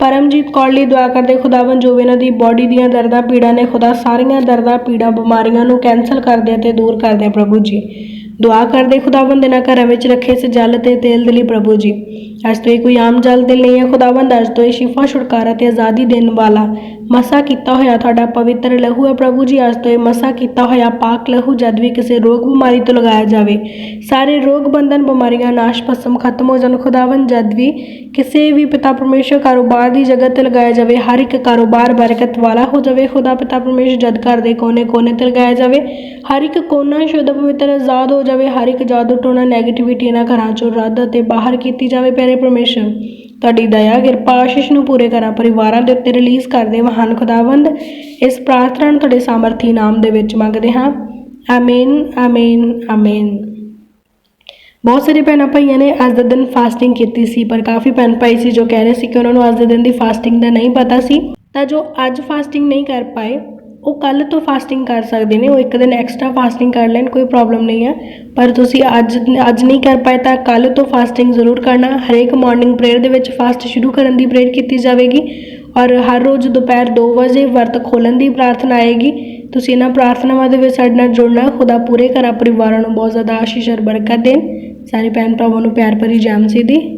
ਪਰਮਜੀਤ ਕੌਰ ਲਈ ਦੁਆ ਕਰਦੇ ਖੁਦਾਵੰਦ ਜੋ ਇਹਨਾਂ ਦੀ ਬਾਡੀ ਦੀਆਂ ਦਰਦਾਂ, ਪੀੜਾਂ ਨੇ ਖੁਦਾ ਸਾਰੀਆਂ ਦਰਦਾਂ, ਪੀੜਾਂ, ਬਿਮਾਰੀਆਂ ਨੂੰ ਕੈਨਸਲ ਕਰਦੇ ਅਤੇ ਦੂਰ ਕਰਦੇ ਪ੍ਰਭੂ ਜੀ। ਦੁਆ ਕਰਦੇ ਖੁਦਾਵੰਦ ਇਹਨਾਂ ਘਰਾਂ ਵਿੱਚ ਰੱਖੇ ਇਸ ਜਲ ਤੇ ਤੇਲ ਦੇ ਲਈ ਪ੍ਰਭੂ ਜੀ। ਅੱਜ ਤੋਂ ਇਹ ਕੋਈ ਆਮ ਜਲ ਤੇ ਨਹੀਂ ਹੈ। ਖੁਦਾਵੰਦ, ਅੱਜ ਤੋਂ ਇਹ ਸ਼ਿਫਾ, ਛੁਟਕਾਰਾ ਤੇ ਆਜ਼ਾਦੀ ਦੇਣ ਵਾਲਾ ਮਸਾ ਕੀਤਾ ਹੋਇਆ ਤੁਹਾਡਾ ਪਵਿੱਤਰ ਲਹੂ ਹੈ ਪ੍ਰਭੂ ਜੀ। ਅੱਜ ਤੋਂ ਇਹ ਮਸਾ ਕੀਤਾ ਹੋਇਆ ਪਾਕ ਲਹੂ, ਜਦ ਵੀ ਕਿਸੇ ਰੋਗ ਬਿਮਾਰੀ ਤੋਂ ਲਗਾਇਆ ਜਾਵੇ। ਸਾਰੇ ਰੋਗ ਬੰਧਨ ਬਿਮਾਰੀਆਂ, ਨਾਸ਼ ਪਸਮ ਖਤਮ ਹੋ ਜਾਣ। ਖੁਦਾਵੰਦ, ਜਦ ਵੀ ਕਿਸੇ ਵੀ ਪਿਤਾ ਪਰਮੇਸ਼ਰ ਕਾਰੋਬਾਰ ਦੀ ਜਗਤ ਤੇ ਲਗਾਇਆ ਜਾਵੇ, ਹਰ ਇੱਕ ਕਾਰੋਬਾਰ ਬਰਕਤ ਵਾਲਾ ਹੋ ਜਾਵੇ। ਖੁਦਾ ਪਿਤਾ ਪਰਮੇਸ਼ਰ, ਜਦ ਘਰ ਦੇ ਕੋਨੇ-ਕੋਨੇ ਤੇ ਲਗਾਇਆ ਜਾਵੇ, ਹਰ ਇੱਕ ਕੋਨਾ ਸ਼ੁੱਧ ਪਵਿੱਤਰ ਆਜ਼ਾਦ ਹੋ ਜਾਵੇ। ਹਰ ਇੱਕ ਜਾਦੂ ਟੋਣਾ ਨੈਗੇਟਿਵਿਟੀ ਇਹਨਾਂ ਘਰਾਂ ਚੋਂ ਰੱਦ ਅਤੇ ਬਾਹਰ ਕੀਤੀ ਜਾਵੇ। ਪਿਆਰੇ ਪਰਮੇਸ਼ਰ, ਤੁਹਾਡੀ ਦਇਆ, ਕਿਰਪਾ, ਆਸ਼ੀਸ਼ ਨੂੰ ਪੂਰੇ ਕਰਾਂ ਪਰਿਵਾਰਾਂ ਦੇ ਉੱਤੇ ਰਿਲੀਜ਼ ਕਰਦੇ ਮਹਾਨ ਖੁਦਾਵੰਦ। ਇਸ ਪ੍ਰਾਰਥਨਾ ਨੂੰ ਤੁਹਾਡੇ ਸਾਮਰਥੀ ਨਾਮ ਦੇ ਵਿੱਚ ਮੰਗਦੇ ਹਾਂ। ਆਮੀਨ ਆਮੀਨ ਆਮੀਨ ਬਹੁਤ ਸਾਰੇ ਭੈਣਾਂ ਭਾਈਆਂ ਨੇ ਅੱਜ ਦਾ ਦਿਨ ਫਾਸਟਿੰਗ ਕੀਤੀ ਸੀ, ਪਰ ਕਾਫੀ ਭੈਣ ਭਾਈ ਸੀ ਜੋ ਕਹਿ ਰਹੇ ਸੀ ਕਿ ਉਹਨਾਂ ਨੂੰ ਅੱਜ ਦੇ ਦਿਨ ਦੀ ਫਾਸਟਿੰਗ ਦਾ ਨਹੀਂ ਪਤਾ ਸੀ। ਤਾਂ ਜੋ ਅੱਜ ਫਾਸਟਿੰਗ ਨਹੀਂ ਕਰ ਪਾਏ ਉਹ ਕੱਲ ਤੋਂ ਫਾਸਟਿੰਗ ਕਰ ਸਕਦੇ ਨੇ, ਉਹ ਇੱਕ ਦਿਨ ਐਕਸਟਰਾ ਫਾਸਟਿੰਗ ਕਰ ਲੈਣ, ਕੋਈ ਪ੍ਰੋਬਲਮ ਨਹੀਂ ਹੈ। ਪਰ ਤੁਸੀਂ ਅੱਜ ਅੱਜ ਨਹੀਂ ਕਰ ਪਾਏ ਤਾਂ ਕੱਲ ਤੋਂ ਫਾਸਟਿੰਗ ਜ਼ਰੂਰ ਕਰਨਾ। ਹਰੇਕ ਮਾਰਨਿੰਗ ਪ੍ਰੇਅਰ ਦੇ ਵਿੱਚ ਫਾਸਟ ਸ਼ੁਰੂ ਕਰਨ ਦੀ ਪ੍ਰੇਅਰ ਕੀਤੀ ਜਾਵੇਗੀ ਔਰ ਹਰ ਰੋਜ਼ ਦੁਪਹਿਰ 2 ਵਜੇ ਵਰਤ ਖੋਲਣ ਦੀ ਪ੍ਰਾਰਥਨਾ ਆਏਗੀ। ਤੁਸੀਂ ਇਹਨਾਂ ਪ੍ਰਾਰਥਨਾਵਾਂ ਦੇ ਵਿੱਚ ਸਾਡੇ ਨਾਲ ਜੁੜਨਾ। ਖੁਦਾ ਪੂਰੇ ਘਰਾਂ ਪਰਿਵਾਰਾਂ ਨੂੰ ਬਹੁਤ ਜ਼ਿਆਦਾ ਆਸ਼ੀਸ਼ ਔਰ ਬਰਕਤ ਦੇਣ। ਸਾਰੇ ਭੈਣ ਭਰਾਵਾਂ ਨੂੰ ਪਿਆਰ ਭਰੀ ਜਾਮਸੀ ਦੀ।